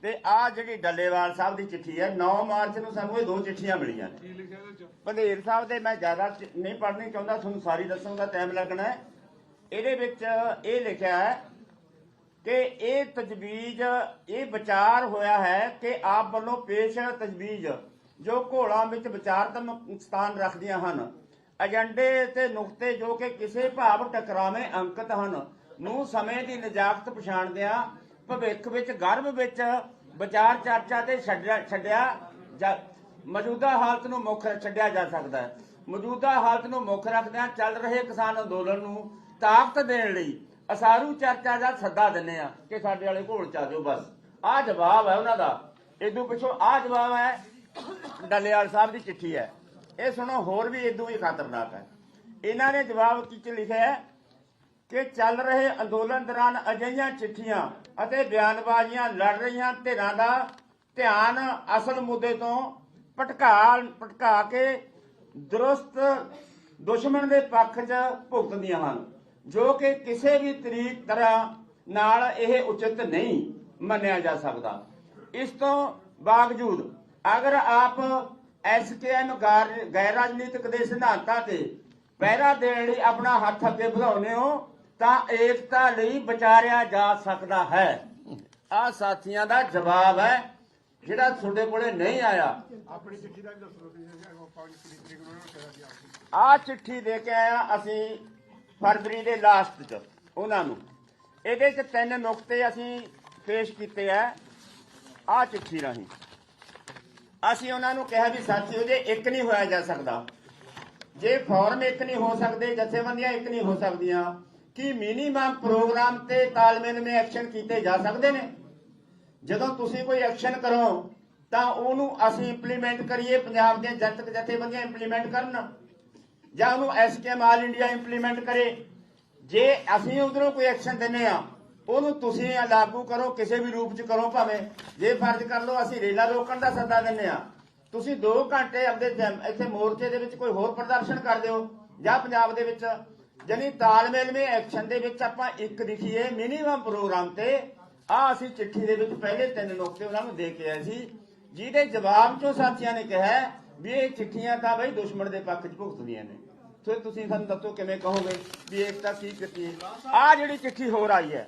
ਤੇ ਆ ਜਿਹੜੀ ਡੱਲੇਵਾਲ ਸਾਹਿਬ ਦੀ ਚਿੱਠੀ ਹੈ 9 ਮਾਰਚ ਨੂੰ ਸਾਨੂੰ ਇਹ ਦੋ ਚਿੱਠੀਆਂ ਮਿਲੀਆਂ ਨੇ। ਭੰਦੇਰ ਸਾਹਿਬ ਦੇ ਮੈਂ ਜ਼ਿਆਦਾ ਨਹੀਂ ਪੜ੍ਹਨੀ ਚਾਹੁੰਦਾ ਤੁਹਾਨੂੰ ਸਾਰੀ ਦੱਸਣ ਦਾ ਟਾਈਮ ਲੱਗਣਾ ਹੈ। ਇਹਦੇ ਵਿੱਚ ਇਹ ਲਿਖਿਆ ਹੈ ਕਿ ਇਹ ਤਜਵੀਜ਼, ਇਹ ਵਿਚਾਰ ਹੋਇਆ ਹੈ ਕਿ ਆਪ ਵੱਲੋਂ ਪੇਸ਼ ਤਜਵੀਜ਼ ਜੋ ਘੋਲਾਂ ਵਿੱਚ ਵਿਚਾਰਤਮਕ ਸਥਾਨ ਰੱਖਦੀਆਂ ਹਨ। ਏਜੰਡੇ ਤੇ ਨੁਕਤੇ ਜੋ ਕਿ ਕਿਸੇ ਭਾਵ ਟਕਰਾਵੇਂ ਅੰਕਿਤ ਹਨ, ਨੂੰ ਸਮੇਂ ਦੀ ਨਜਾਕਤ ਪਛਾਣਦਿਆਂ ਭਵਿੱਖ ਵਿੱਚ ਗਰਭ ਵਿੱਚ ਵਿਚਾਰ ਚਰਚਾ ਤੇ ਛੱਡਿਆ ਛੱਡਿਆ ਮੌਜੂਦਾ ਹਾਲਤ ਨੂੰ ਮੁੱਖ ਛੱਡਿਆ ਜਾ ਸਕਦਾ ਹੈ। ਮੌਜੂਦਾ ਹਾਲਤ ਨੂੰ ਮੁੱਖ ਰੱਖਦਿਆਂ ਚੱਲ ਰਹੇ ਕਿਸਾਨ ਅੰਦੋਲਨ ਨੂੰ ਤਾਕਤ ਦੇਣ ਲਈ ਅਸਾਰੂ ਚਰਚਾ ਦਾ ਸੱਦਾ ਦਿੰਨੇ ਆ ਕਿ ਸਾਡੇ ਵਾਲੇ ਘੋਲ ਚ ਆ ਜਾਓ ਬਸ। ਆਹ ਜਵਾਬ ਹੈ ਉਹਨਾਂ ਦਾ। ਇਦੋਂ ਪਿੱਛੋਂ ਆਹ ਜਵਾਬ ਹੈ, ਡੱਲੇਵਾਲ ਸਾਹਿਬ ਦੀ ਚਿੱਠੀ ਹੈ। ਇਹ ਸੁਣੋ, ਹੋਰ ਵੀ ਇਦੋਂ ਹੀ ਖਤਰਨਾਕ ਹੈ। ਇਹਨਾਂ ਨੇ ਜਵਾਬ ਕੀ ਲਿਖਿਆ ਹੈ? ਕਿ ਚੱਲ ਰਹੇ ਅੰਦੋਲਨ ਦੌਰਾਨ ਅਜਿਹੀਆਂ ਚਿੱਠੀਆਂ ਅਤੇ ਬਿਆਨਬਾਜ਼ੀਆਂ ਲੜ ਰਹੀਆਂ ਧਿਰਾਂ ਦਾ ਧਿਆਨ ਅਸਲ ਮੁੱਦੇ ਤੋਂ ਭਟਕਾ ਭਟਕਾ ਕੇ ਦਰੁਸਤ ਦੁਸ਼ਮਣ ਦੇ ਪੱਖ 'ਚ ਭੁਗਤਦੀਆਂ ਹਨ। ਜੋ ਕਿ ਕਿਸੇ ਵੀ ਤਰੀਕ ਤਰ੍ਹਾਂ ਨਾਲ ਇਹ ਉਚਿਤ ਨਹੀਂ ਮੰਨਿਆ ਜਾ ਸਕਦਾ। ਇਸ ਤੋਂ ਬਾਵਜੂਦ ਅਗਰ ਆਪ ਐਸਕੇਐਮ ਗੈਰ ਰਾਜਨੀਤਿਕ ਦੇ ਸਿਧਾਂਤਾਂ ਤੇ ਪਹਿਰਾ ਦੇਣ ਲਈ ਆਪਣਾ ਹੱਥ ਅੱਗੇ ਵਧਾਉਂਦੇ ਹੋ ਤਾਂ ਏਕਤਾ ਲਈ ਵਿਚਾਰਿਆ ਜਾ ਸਕਦਾ ਹੈ। ਆ ਸਾਥੀਆਂ ਦਾ ਜਵਾਬ ਹੈ ਜਿਹੜਾ ਤੁਹਾਡੇ ਕੋਲੇ ਨਹੀਂ ਆਇਆ। ਆ ਚਿੱਠੀ ਦੇ ਕੇ ਆਇਆ ਅਸੀਂ ਫਰਵਰੀ ਦੇ ਲਾਸਟ ਚ, ਉਹਨਾਂ ਨੂੰ। ਇਹਦੇ ਚ ਤਿੰਨ ਨੁਕਤੇ ਅਸੀਂ ਪੇਸ਼ ਕੀਤੇ ਆ ਆ ਚਿੱਠੀ ਰਾਹੀਂ। ਅਸੀਂ ਉਹਨਾਂ ਨੂੰ ਕਿਹਾ ਵੀ ਸਾਥੀਓ ਜੇ, ਇੱਕ ਨਹੀਂ ਹੋਇਆ ਜਾ ਸਕਦਾ। ਜੇ ਫੋਰਮ ਇੱਕ ਨਹੀਂ ਹੋ ਸਕਦੇ, ਜਥੇਬੰਦੀਆਂ ਇੱਕ ਨਹੀਂ ਹੋ ਸਕਦੀਆਂ, ਕੀ ਮਿਨੀਮਮ ਪ੍ਰੋਗਰਾਮ ਤੇ ਤਾਲਮੇਲ ਵਿੱਚ ਐਕਸ਼ਨ ਕੀਤੇ ਜਾ ਸਕਦੇ ਨੇ? ਜਦੋਂ ਤੁਸੀਂ ਕੋਈ ਐਕਸ਼ਨ ਕਰੋ, ਤਾਂ ਉਹਨੂੰ ਅਸੀਂ ਇੰਪਲੀਮੈਂਟ ਕਰੀਏ, ਪੰਜਾਬ ਦੇ ਜਨਤਕ ਜਥੇਬੰਦੀਆਂ ਇੰਪਲੀਮੈਂਟ ਕਰਨ। ਜਾਂ ਉਹਨੂੰ ਐਸਕੇਐਮ ਆਲ ਇੰਡੀਆ ਇੰਪਲੀਮੈਂਟ ਕਰੇ। ਜੇ ਅਸੀਂ ਉਧਰੋਂ ਕੋਈ ਐਕਸ਼ਨ ਦਿੰਨੇ ਆ ਉਹਨੂੰ ਤੁਸੀਂ ਲਾਗੂ ਕਰੋ, ਕਿਸੇ ਵੀ ਰੂਪ ਚ ਕਰੋ ਭਾਵੇਂ। ਜੇ ਫਰਜ਼ ਕਰ ਲਓ ਅਸੀਂ ਰੇਲਾ ਰੋਕਣ ਦਾ ਸੱਦਾ ਦਿੰਨੇ ਆ ਤੁਸੀਂ 2 ਘੰਟੇ ਆਪਦੇ ਇੱਥੇ ਮੋਰਚੇ ਦੇ ਵਿੱਚ ਕੋਈ ਹੋਰ ਪ੍ਰਦਰਸ਼ਨ ਕਰ ਦਿਓ, ਜਾਂ ਪੰਜਾਬ ਦੇ ਵਿੱਚ। ਜਾਨੀ ਤਾਲਮੇਲ ਵਿੱਚ ਐਕਸ਼ਨ ਦੇ ਵਿੱਚ ਆਪਾਂ ਇੱਕ ਲਿਖੀਏ ਮਿਨੀਮਮ ਪ੍ਰੋਗਰਾਮ ਤੇ। ਆ ਅਸੀਂ ਚਿੱਠੀ ਦੇ ਵਿੱਚ ਪਹਿਲੇ ਤਿੰਨ ਨੁਕਤੇ ਉਹਨਾਂ ਨੂੰ ਦੇ ਕੇ ਆਏ ਸੀ। ਜਿਹਦੇ ਜਵਾਬ ਚੋਂ ਸਾਥੀਆਂ ਨੇ ਕਿਹਾ ਵੀ ਇਹ ਚਿੱਠੀਆਂ ਤਾਂ ਬਈ ਦੁਸ਼ਮਣ ਦੇ ਪੱਖ 'ਚ ਭੁਗਤਦੀਆਂ ਨੇ। ਫਿਰ ਤੁਸੀਂ ਸਾਨੂੰ ਦੱਸੋ ਕਿਵੇਂ ਕਹੋਗੇ ਵੀ ਏਕਤਾ ਕੀ ਕੀਤੀ ਆ ਜਿਹੜੀ ਚਿੱਠੀ ਹੋਰ ਆਈ ਹੈ।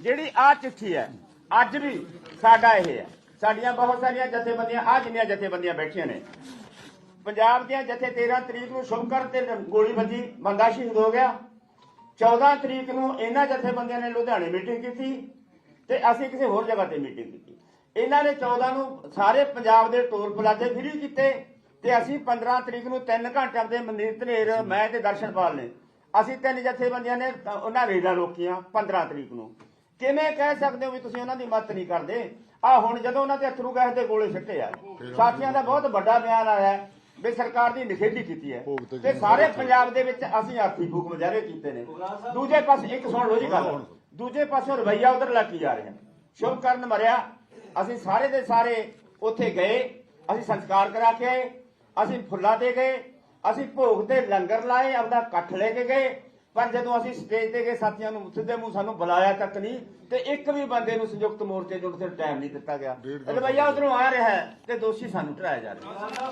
ਜਿਹੜੀ ਆ ਚਿੱਠੀ ਹੈ, ਅੱਜ ਵੀ ਸਾਡਾ ਇਹ ਹੈ। ਸਾਡੀਆਂ ਬਹੁਤ ਸਾਰੀਆਂ ਜਥੇਬੰਦੀਆਂ ਆ ਜਿੰਨੀਆਂ ਜਥੇਬੰਦੀਆਂ ਬੈਠੀਆਂ ਨੇ। ਪੰਜਾਬ ਦੀਆਂ ਜਥੇ 13 ਤਰੀਕ ਨੂੰ ਸ਼ੁਭਕਰ ਤੇ ਗੋਲੀ ਵੱਜੀ ਬੰਦਾ ਸ਼ਹੀਦ ਹੋ ਗਿਆ। 14 ਤਰੀਕ ਨੂੰ ਇਹਨਾਂ ਜਥੇਬੰਦੀਆਂ ਨੇ ਲੁਧਿਆਣੇ ਮੀਟਿੰਗ ਕੀਤੀ ਤੇ ਅਸੀਂ ਕਿਸੇ ਹੋਰ ਜਗ੍ਹਾ ਤੇ ਮੀਟਿੰਗ ਕੀਤੀ। ਇਹਨਾਂ ਨੇ 14 ਨੂੰ ਸਾਰੇ ਪੰਜਾਬ ਦੇ ਟੋਲ ਪਲਾਜ਼ੇ ਫ੍ਰੀ ਕੀਤੇ ਤੇ ਅਸੀਂ 15 ਤਰੀਕ ਨੂੰ 3 ਘੰਟਿਆਂ ਦੇ ਮੰਦਿਰ ਧਨੇਰ ਮੈਂ ਤੇ ਦਰਸ਼ਨਪਾਲ ਨੇ ਅਸੀਂ ਤਿੰਨ ਜਥੇਬੰਦੀਆਂ ਨੇ ਉਹਨਾਂ ਰੇਡਾਂ ਰੋਕੀਆਂ 15 ਤਰੀਕ ਨੂੰ। ਕਿਵੇਂ ਕਹਿ ਸਕਦੇ ਹੋ ਵੀ ਤੁਸੀਂ ਉਹਨਾਂ ਦੀ ਮਦਦ ਨਹੀਂ ਕਰਦੇ? ਆ ਹੁਣ ਜਦੋਂ ਉਹਨਾਂ ਤੇ ਅਥਰੂ ਗੈਸ ਦੇ ਗੋਲੇ ਸਿੱਟੇ ਆ ਸਾਥੀਆਂ ਦਾ ਬਹੁਤ ਵੱਡਾ ਬਿਆਨ ਆਇਆ ਵੀ ਸਰਕਾਰ ਦੀ ਨਿਖੇਧੀ ਕੀਤੀ ਹੈ। ਤੇ ਸਾਰੇ ਪੰਜਾਬ ਦੇ ਵਿੱਚ ਅਸੀਂ ਆਰਥਿਕ ਫੂਕ ਮੁਜ਼ਾਹਰੇ ਕੀਤੇ ਨੇ। ਦੂਜੇ ਪਾਸੇ ਇੱਕ ਸੁਣ ਜੀ ਗੱਲ। ਦੂਜੇ ਪਾਸੇ ਰਵਈਆ ਉਧਰ ਲੱਗੀ ਜਾ ਰਿਹਾ ਸ਼ੁਭ ਕਰਨ ਮਰਿਆ ਅਸੀਂ ਸਾਰੇ ਦੇ ਸਾਰੇ ਉੱਥੇ ਗਏ, ਅਸੀਂ ਸੰਸਕਾਰ ਕਰਾ ਕੇ ਆਏ, ਅਸੀਂ ਫੁੱਲਾਂ ਤੇ ਗਏ, ਅਸੀਂ ਭੋਗ ਤੇ ਲੰਗਰ ਲਾਏ ਆਪਦਾ ਇਕੱਠ ਲੈ ਕੇ ਗਏ। ਪਰ ਜਦੋਂ ਅਸੀਂ ਸਟੇਜ ਤੇ ਗਏ ਸਾਥੀਆਂ ਨੂੰ ਸਿੱਧੇ ਮੂੰਹ ਸਾਨੂੰ ਬੁਲਾਇਆ ਤੱਕ ਨਹੀਂ ਤੇ ਇੱਕ ਵੀ ਬੰਦੇ ਨੂੰ ਸੰਯੁਕਤ ਮੋਰਚੇ ਦੇ ਉੱਤੇ ਟਾਈਮ ਨਹੀਂ ਦਿੱਤਾ ਗਿਆ। ਰਵਈਆ ਉਧਰੋਂ ਆ ਰਿਹਾ ਹੈ ਤੇ ਦੋਸ਼ੀ ਸਾਨੂੰ ਠਹਿਰਾਇਆ ਜਾ ਰਿਹਾ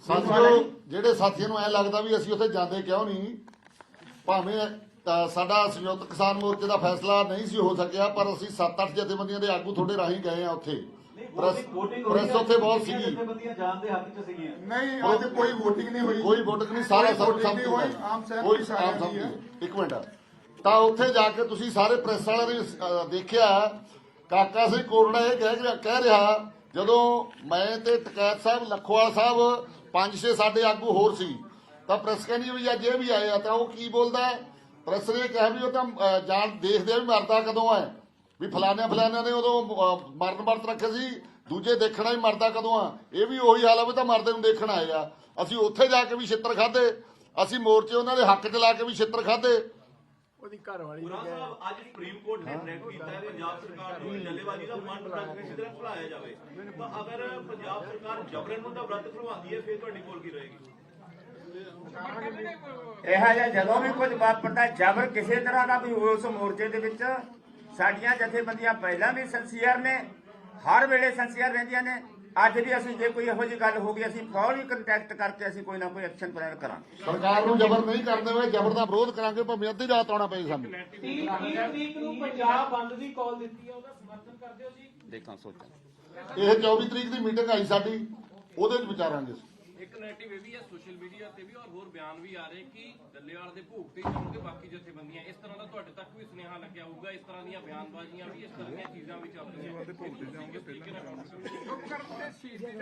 ਸਾਥੀਓ ਜਿਹੜੇ ਸਾਥੀਆਂ ਨੂੰ ਐ ਲੱਗਦਾ ਵੀ ਅਸੀਂ ਉੱਥੇ ਜਾਂਦੇ ਕਿਉਂ ਨਹੀਂ ਭਾਵੇਂ ਅ, ਸਾਡਾ ਸੰਯੁਕਤ ਕਿਸਾਨ ਮੋਰਚੇ ਦਾ ਫੈਸਲਾ ਨਹੀਂ ਸੀ ਹੋ ਸਕਿਆ ਪਰ ਅਸੀਂ 7-8 ਜਥੇਬੰਦੀਆਂ ਦੇ ਆਗੂ ਤੁਹਾਡੇ ਰਾਹੀਂ ਗਏ ਆ ਉੱਥੇ। ਪ੍ਰੈਸ ਉੱਥੇ ਬਹੁਤ ਸੀਗੀ। ਨਹੀਂ ਅੱਜ ਕੋਈ VOTING ਨਹੀਂ ਹੋਈ। ਕੋਈ ਵੋਟਕ ਨਹੀਂ ਸਾਰਾ ਕੋਈ ਸਭ voting ਸਭ ਨਹੀਂ ਹੋਈ ਆਮ ਸਹਿਮਤੀ ਦੀ ਹੈ। ਇੱਕ ਮਿੰਟ। ਤਾਂ ਉੱਥੇ ਜਾ ਕੇ ਤੁਸੀਂ ਸਾਰੇ ਪ੍ਰੈਸ ਵਾਲਿਆਂ ਨੇ ਦੇਖਿਆ ਕਾਕਾ ਸਿੰਘ ਕੋਰੜਾ ਇਹ ਕਹਿ ਰਿਹਾ- ਕਹਿ ਰਿਹਾ ਜਦੋਂ ਮੈਂ ਤੇ ਟਕੈਤ ਸਾਹਿਬ ਲਖੋਵਾਲ ਸਾਹਿਬ ਪੰਜ ਛੇ ਸਾਡੇ ਆਗੂ ਹੋਰ ਸੀ ਤਾਂ ਪ੍ਰੈਸ ਕਹਿੰਦੀ ਵੀ ਅੱਜ ਇਹ ਵੀ ਆਏ ਆ ਤਾਂ ਉਹ ਕੀ ਬੋਲਦਾ? ਹੈ? ਪ੍ਰੈਸ ਨੇ ਕਿਹਾ ਵੀ ਉਹ ਤਾਂ ਜਾਣ ਦੇਖਦੇ ਆ ਵੀ ਮਰਦਾ ਕਦੋਂ ਹੈ? ਵੀ ਫਲਾਣਿਆਂ ਫਲਾਣਿਆਂ ਨੇ ਉਦੋਂ ਮਰਨ ਵਰਤ ਰੱਖੇ ਸੀ ਦੂਜੇ ਦੇਖਣਾ ਵੀ ਮਰਦਾ ਕਦੋਂ ਆ ਇਹ ਵੀ ਉਹੀ ਹਾਲ ਆ ਵੀ ਤਾਂ ਮਰਦੇ ਨੂੰ ਦੇਖਣ ਆਏ ਆ। ਅਸੀਂ ਉੱਥੇ ਜਾ ਕੇ ਵੀ ਛਿੱਤਰ ਖਾਦੇ ਅਸੀਂ ਮੋਰਚੇ ਉਹਨਾਂ ਦੇ ਹੱਕ 'ਚ ਲਾ ਕੇ ਵੀ ਛਿੱਤਰ ਖਾਦੇ ਗੁਰਾਂ ਸਾਹਿਬ ਅੱਜ ਸੁਪਰੀਮ ਕੋਰਟ ਨੇ ਡਾਇਰੈਕਟ ਕੀਤਾ ਹੈ ਪੰਜਾਬ ਸਰਕਾਰ ਨੂੰ ਜੱਲੇਬਾਜ਼ੀ ਦਾ ਮਨ ਰੱਖ ਕੇ ਸਿੱਧਾ ਭੁਲਾਇਆ ਜਾਵੇ। ਤਾਂ ਅਗਰ ਪੰਜਾਬ ਸਰਕਾਰ ਜਬਰਨ ਨੂੰ ਦਾ ਵਰਤ ਖਲਵਾਉਂਦੀ ਹੈ ਫਿਰ ਤੁਹਾਡੀ ਕੋਲ ਕੀ ਰਹੇਗੀ? ਇਹੋ ਜਿਹਾ ਜਦੋਂ ਵੀ ਕੁਝ ਵਾਪਰਦਾ ਜਬਰ ਕਿਸੇ ਤਰ੍ਹਾਂ ਦਾ ਵੀ ਉਸ ਮੋਰਚੇ ਦੇ ਵਿੱਚ ਸਾਡੀਆਂ ਜਥੇਬੰਦੀਆਂ ਪਹਿਲਾਂ ਵੀ ਸੰਸੀਅਰ ਨੇ ਹਰ ਵੇਲੇ ਸੰਸੀਅਰ ਰਹਿੰਦੀਆਂ ਨੇ। ਅੱਜ ਵੀ ਅਸੀਂ ਜੇ ਕੋਈ ਇਹੋ ਜਿਹੀ ਗੱਲ ਹੋ ਗਈ ਅਸੀਂ ਫੌਰੀ ਕੰਟੈਕਟ ਕਰਕੇ ਅਸੀਂ ਕੋਈ ਨਾ ਕੋਈ ਐਕਸ਼ਨ ਪਲਾਨ ਕਰਾਂਗੇ। ਸਰਕਾਰ ਨੂੰ ਜ਼ਬਰ ਨਹੀਂ ਕਰਦੇ ਹੋਏ ਜ਼ਬਰ ਦਾ ਵਿਰੋਧ ਕਰਾਂਗੇ ਭਾਵੇਂ ਅੱਧੀ ਰਾਤ ਆਉਣਾ ਪਏ ਸਾਨੂੰ। 30 ਤਰੀਕ ਨੂੰ ਪੰਜਾਬ ਬੰਦ ਦੀ ਕਾਲ ਦਿੱਤੀ ਹੈ ਉਹਦਾ ਸਮਰਥਨ ਕਰਦੇ ਹੋ ਜੀ? ਦੇਖਾਂ ਸੋਚਾਂ। ਇਹ 24 ਤਰੀਕ ਦੀ ਮੀਟਿੰਗ ਆਈ ਸਾਡੀ ਉਹਦੇ ਵਿੱਚ ਵਿਚਾਰਾਂਗੇ ਇੱਕ ਨੈਰੇਟਿਵ ਇਹ ਵੀ ਹੈ ਸੋਸ਼ਲ ਮੀਡੀਆ ਤੇ ਵੀ ਔਰ ਹੋਰ ਬਿਆਨ ਵੀ ਆ ਰਹੇ ਕਿ ਡੱਲੇਵਾਲ ਦੇ ਭੋਗ ਤੇ ਜਾਣਗੇ ਬਾਕੀ ਜਥੇਬੰਦੀਆਂ। ਇਸ ਤਰ੍ਹਾਂ ਦਾ ਤੁਹਾਡੇ ਤੱਕ ਵੀ ਸੁਨੇਹਾ ਲੱਗਿਆ ਹੋਊਗਾ ਇਸ ਤਰ੍ਹਾਂ ਦੀਆਂ ਬਿਆਨਬਾਜ਼ੀਆਂ ਵੀ ਇਸ ਤਰ੍ਹਾਂ ਦੀਆਂ ਚੀਜ਼ਾਂ ਵੀ ਨਾਲ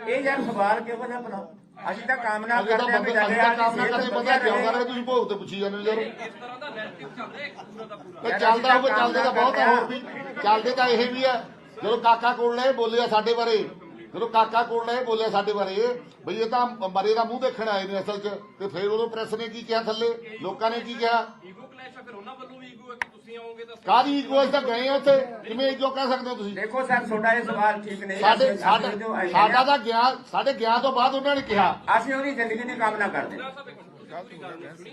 ਇਹ ਯਾਰ ਸਵਾਲ ਕਿਹੋ ਜਿਹਾ ਬਣਾ ਅਸੀਂ ਤਾਂ ਕਾਮਨਾ ਕਰਦੇ ਹਾਂ ਵੀ ਬੰਦੇ ਅਸੀਂ ਤਾਂ ਕੰਮ ਨਾ ਸਿਹਤ ਕਰਦੇ ਪਤਾ ਕਿਉਂ ਰਹੇ। ਤੁਸੀਂ ਭੋਗ ਤੇ ਪੁੱਛੀ ਜਾਂਦੇ ਹੋ ਯਾਰ। ਇਸ ਤਰ੍ਹਾਂ ਦਾ ਨੈਰੇਟਿਵ ਚੱਲ ਰਿਹਾ ਇੱਕ ਪੂਰਾ ਦਾ ਪੂਰਾ। ਚੱਲਦਾ ਹੋਵੇ ਚੱਲਦੇ ਤਾਂ ਬਹੁਤ ਆ ਹੋਰ ਵੀ। ਚੱਲਦੇ ਤਾਂ ਇਹ ਵੀ ਆ। ਜਦੋਂ ਕਾਕਾ ਕੋਲ ਨੇ ਬੋਲਿਆ ਸਾਡੇ ਬਾਰੇ। ਜਦੋਂ ਕਾਕਾ ਕੋਲ ਇਹ ਬੋਲਿਆ ਸਾਡੇ ਬਾਰੇ ਬਈ ਇਹ ਤਾਂ ਮਰੇ ਦਾ ਮੂੰਹ ਦੇਖਣ ਆਏ ਨੇ ਅਸਲ 'ਚ ਤੇ ਫਿਰ ਉਦੋਂ ਪ੍ਰੈਸ ਨੇ ਕੀ ਕਿਹਾ ਥੱਲੇ? ਲੋਕਾਂ ਨੇ ਕੀ ਕਿਹਾ? ਈਗੋ ਕਲੈਸ਼ ਫਿਰ ਉਹਨਾਂ ਵੱਲੋਂ ਵੀ ਈਗੋ ਹੈ ਕਿ ਤੁਸੀਂ ਆਓਗੇ ਤਾਂ ਕਾਦੀ ਈਗੋ ਤਾਂ ਗਏ ਆ ਉੱਥੇ ਕਿਵੇਂ ਈਗੋ ਕਹਿ ਸਕਦੇ ਹੋ ਤੁਸੀਂ? ਦੇਖੋ ਸਰ ਤੁਹਾਡਾ ਇਹ ਸਵਾਲ ਠੀਕ ਨਹੀਂ ਸਾਡੇ ਸਾਡਾ ਜੋ ਆਏ ਸਾਡਾ ਹਾਂ, ਤਾਂ ਗਿਆ ਸਾਡੇ ਗਿਆ ਤੋਂ ਬਾਅਦ ਉਹਨਾਂ ਨੇ ਕਿਹਾ। ਅਸੀਂ ਉਹਦੀ ਜ਼ਿੰਦਗੀ ਦੀ ਕਾਮਨਾ ਕਰਦੇ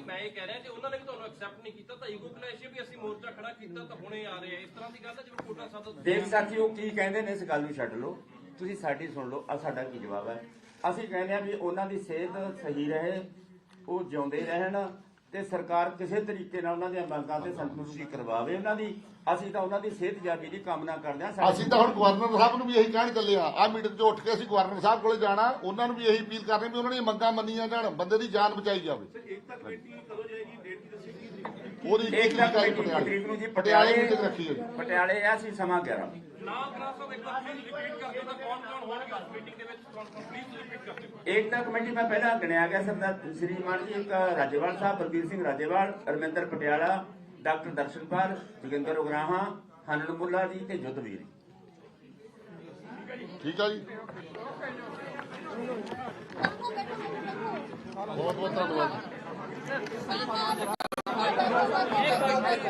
ਮੈਂ ਇਹ ਕਹਿ ਰਿਹਾ ਜੇ ਉਹਨਾਂ ਨੇ ਵੀ ਤੁਹਾਨੂੰ ਐਕਸੈਪਟ ਨਹੀਂ ਕੀਤਾ ਤਾਂ ਈਗੋ ਕਲੈਸ਼ ਵੀ ਅਸੀਂ ਮੋਰਚਾ ਖੜਾ ਕੀਤਾ ਤਾਂ ਹੁਣੇ ਆ ਰਹੇ ਆ ਇਸ ਤਰ੍ਹਾਂ ਦੀ ਗੱਲ ਹੈ ਜਿਵੇਂ ਕੋਟਾ ਸਾਹਿਬ ਦੇਖ ਸਾਥੀਓ ਕੀ ਕਹਿੰਦੇ ਨੇ ਇਸ ਗੱਲ ਨੂੰ ਛੱਡ ਲਓ। ਤੁਸੀਂ ਸਾਡੀ ਸੁਣ ਲਓ ਆ ਸਾਡਾ ਕੀ ਜਵਾਬ ਹੈ? ਅਸੀਂ ਕਹਿੰਦੇ ਆ ਵੀ ਉਹਨਾਂ ਦੀ ਸਿਹਤ ਸਹੀ ਰਹੇ ਉਹ ਜਿਉਂਦੇ ਰਹਿਣ ਤੇ ਸਰਕਾਰ ਕਿਸੇ ਤਰੀਕੇ ਨਾਲ ਉਹਨਾਂ ਦੀਆਂ ਮੰਗਾਂ ਤੇ ਸੰਤੁਸ਼ਟੀ ਕਰਵਾਵੇ ਉਹਨਾਂ ਦੀ। ਅਸੀਂ ਤਾਂ ਉਹਨਾਂ ਦੀ ਸਿਹਤ ਜਾਗੀ ਦੀ ਕਾਮਨਾ ਕਰਦੇ ਆ ਅਸੀਂ ਤਾਂ ਹੁਣ ਗਵਰਨਰ ਸਾਹਿਬ ਨੂੰ ਵੀ ਇਹੀ ਕਹਿਣ ਚੱਲੇ ਆ ਆ ਮੀਟਿੰਗ 'ਚ ਉੱਠ ਕੇ ਅਸੀਂ ਗਵਰਨਰ ਸਾਹਿਬ ਕੋਲੇ ਜਾਣਾ ਉਹਨਾਂ ਨੂੰ ਵੀ ਇਹੀ ਅਪੀਲ ਕਰਨੀ ਵੀ ਉਹਨਾਂ ਦੀਆਂ ਮੰਗਾਂ ਮੰਨੀਆਂ ਜਾਣ ਬੰਦੇ ਦੀ ਜਾਨ ਬਚਾਈ ਜਾਵੇ। ਏਕਤਾ ਕਮੇਟੀ ਕਦੋਂ ਜਾਏਗੀ? ਡੇਟ ਕੀ ਦੱਸੀ ਉਹਦੀ ਇੱਕ ਤਰੀਕ ਨੂੰ ਜੀ ਪਟਿਆਲੇ ਹੈ ਪਟਿਆਲੇ ਆ ਸੀ ਸਮਾਂ 11 ਨਾ ਕਰਾ ਸਾਹਿਬ ਇੱਕ ਵਾਰ ਪਲੀਜ਼ ਰਿਪੀਟ ਕਰ ਦਿਓ ਤਾਂ ਕੌਣ ਕੌਣ ਹੋਣਗੇ ਉਸ ਮੀਟਿੰਗ ਦੇ ਵਿੱਚ ਕੌਣ ਕੌਣ ਪਲੀਜ਼ ਰਿਪੀਟ ਕਰ ਦਿਓ। ਏਕਤਾ ਕਮੇਟੀ ਮੈਂ ਪਹਿਲਾਂ ਗਿਣਿਆ ਗਿਆ ਸਰਦਾਰ ਸ਼੍ਰੀਮਾਨ ਜੀ ਇੱਕ ਰਾਜੇਵਾਲ ਸਾਹਿਬ ਬਲਬੀਰ ਸਿੰਘ ਰਾਜੇਵਾਲ ਰਮਿੰਦਰ ਪਟਿਆਲਾ ਡਾਕਟਰ ਦਰਸ਼ਨਪਾਲ ਜੋਗਿੰਦਰ ਉਗਰਾਹਾਂ ਹਨਨ ਮੁੱਲਾ ਜੀ ਤੇ ਜੁੱਧਵੀਰ ਠੀਕ ਆ ਜੀ। ਬਹੁਤ ਬਹੁਤ ਧੰਨਵਾਦ ਬੈਠੋ ਬੈਠੋ ਬੈਠੋ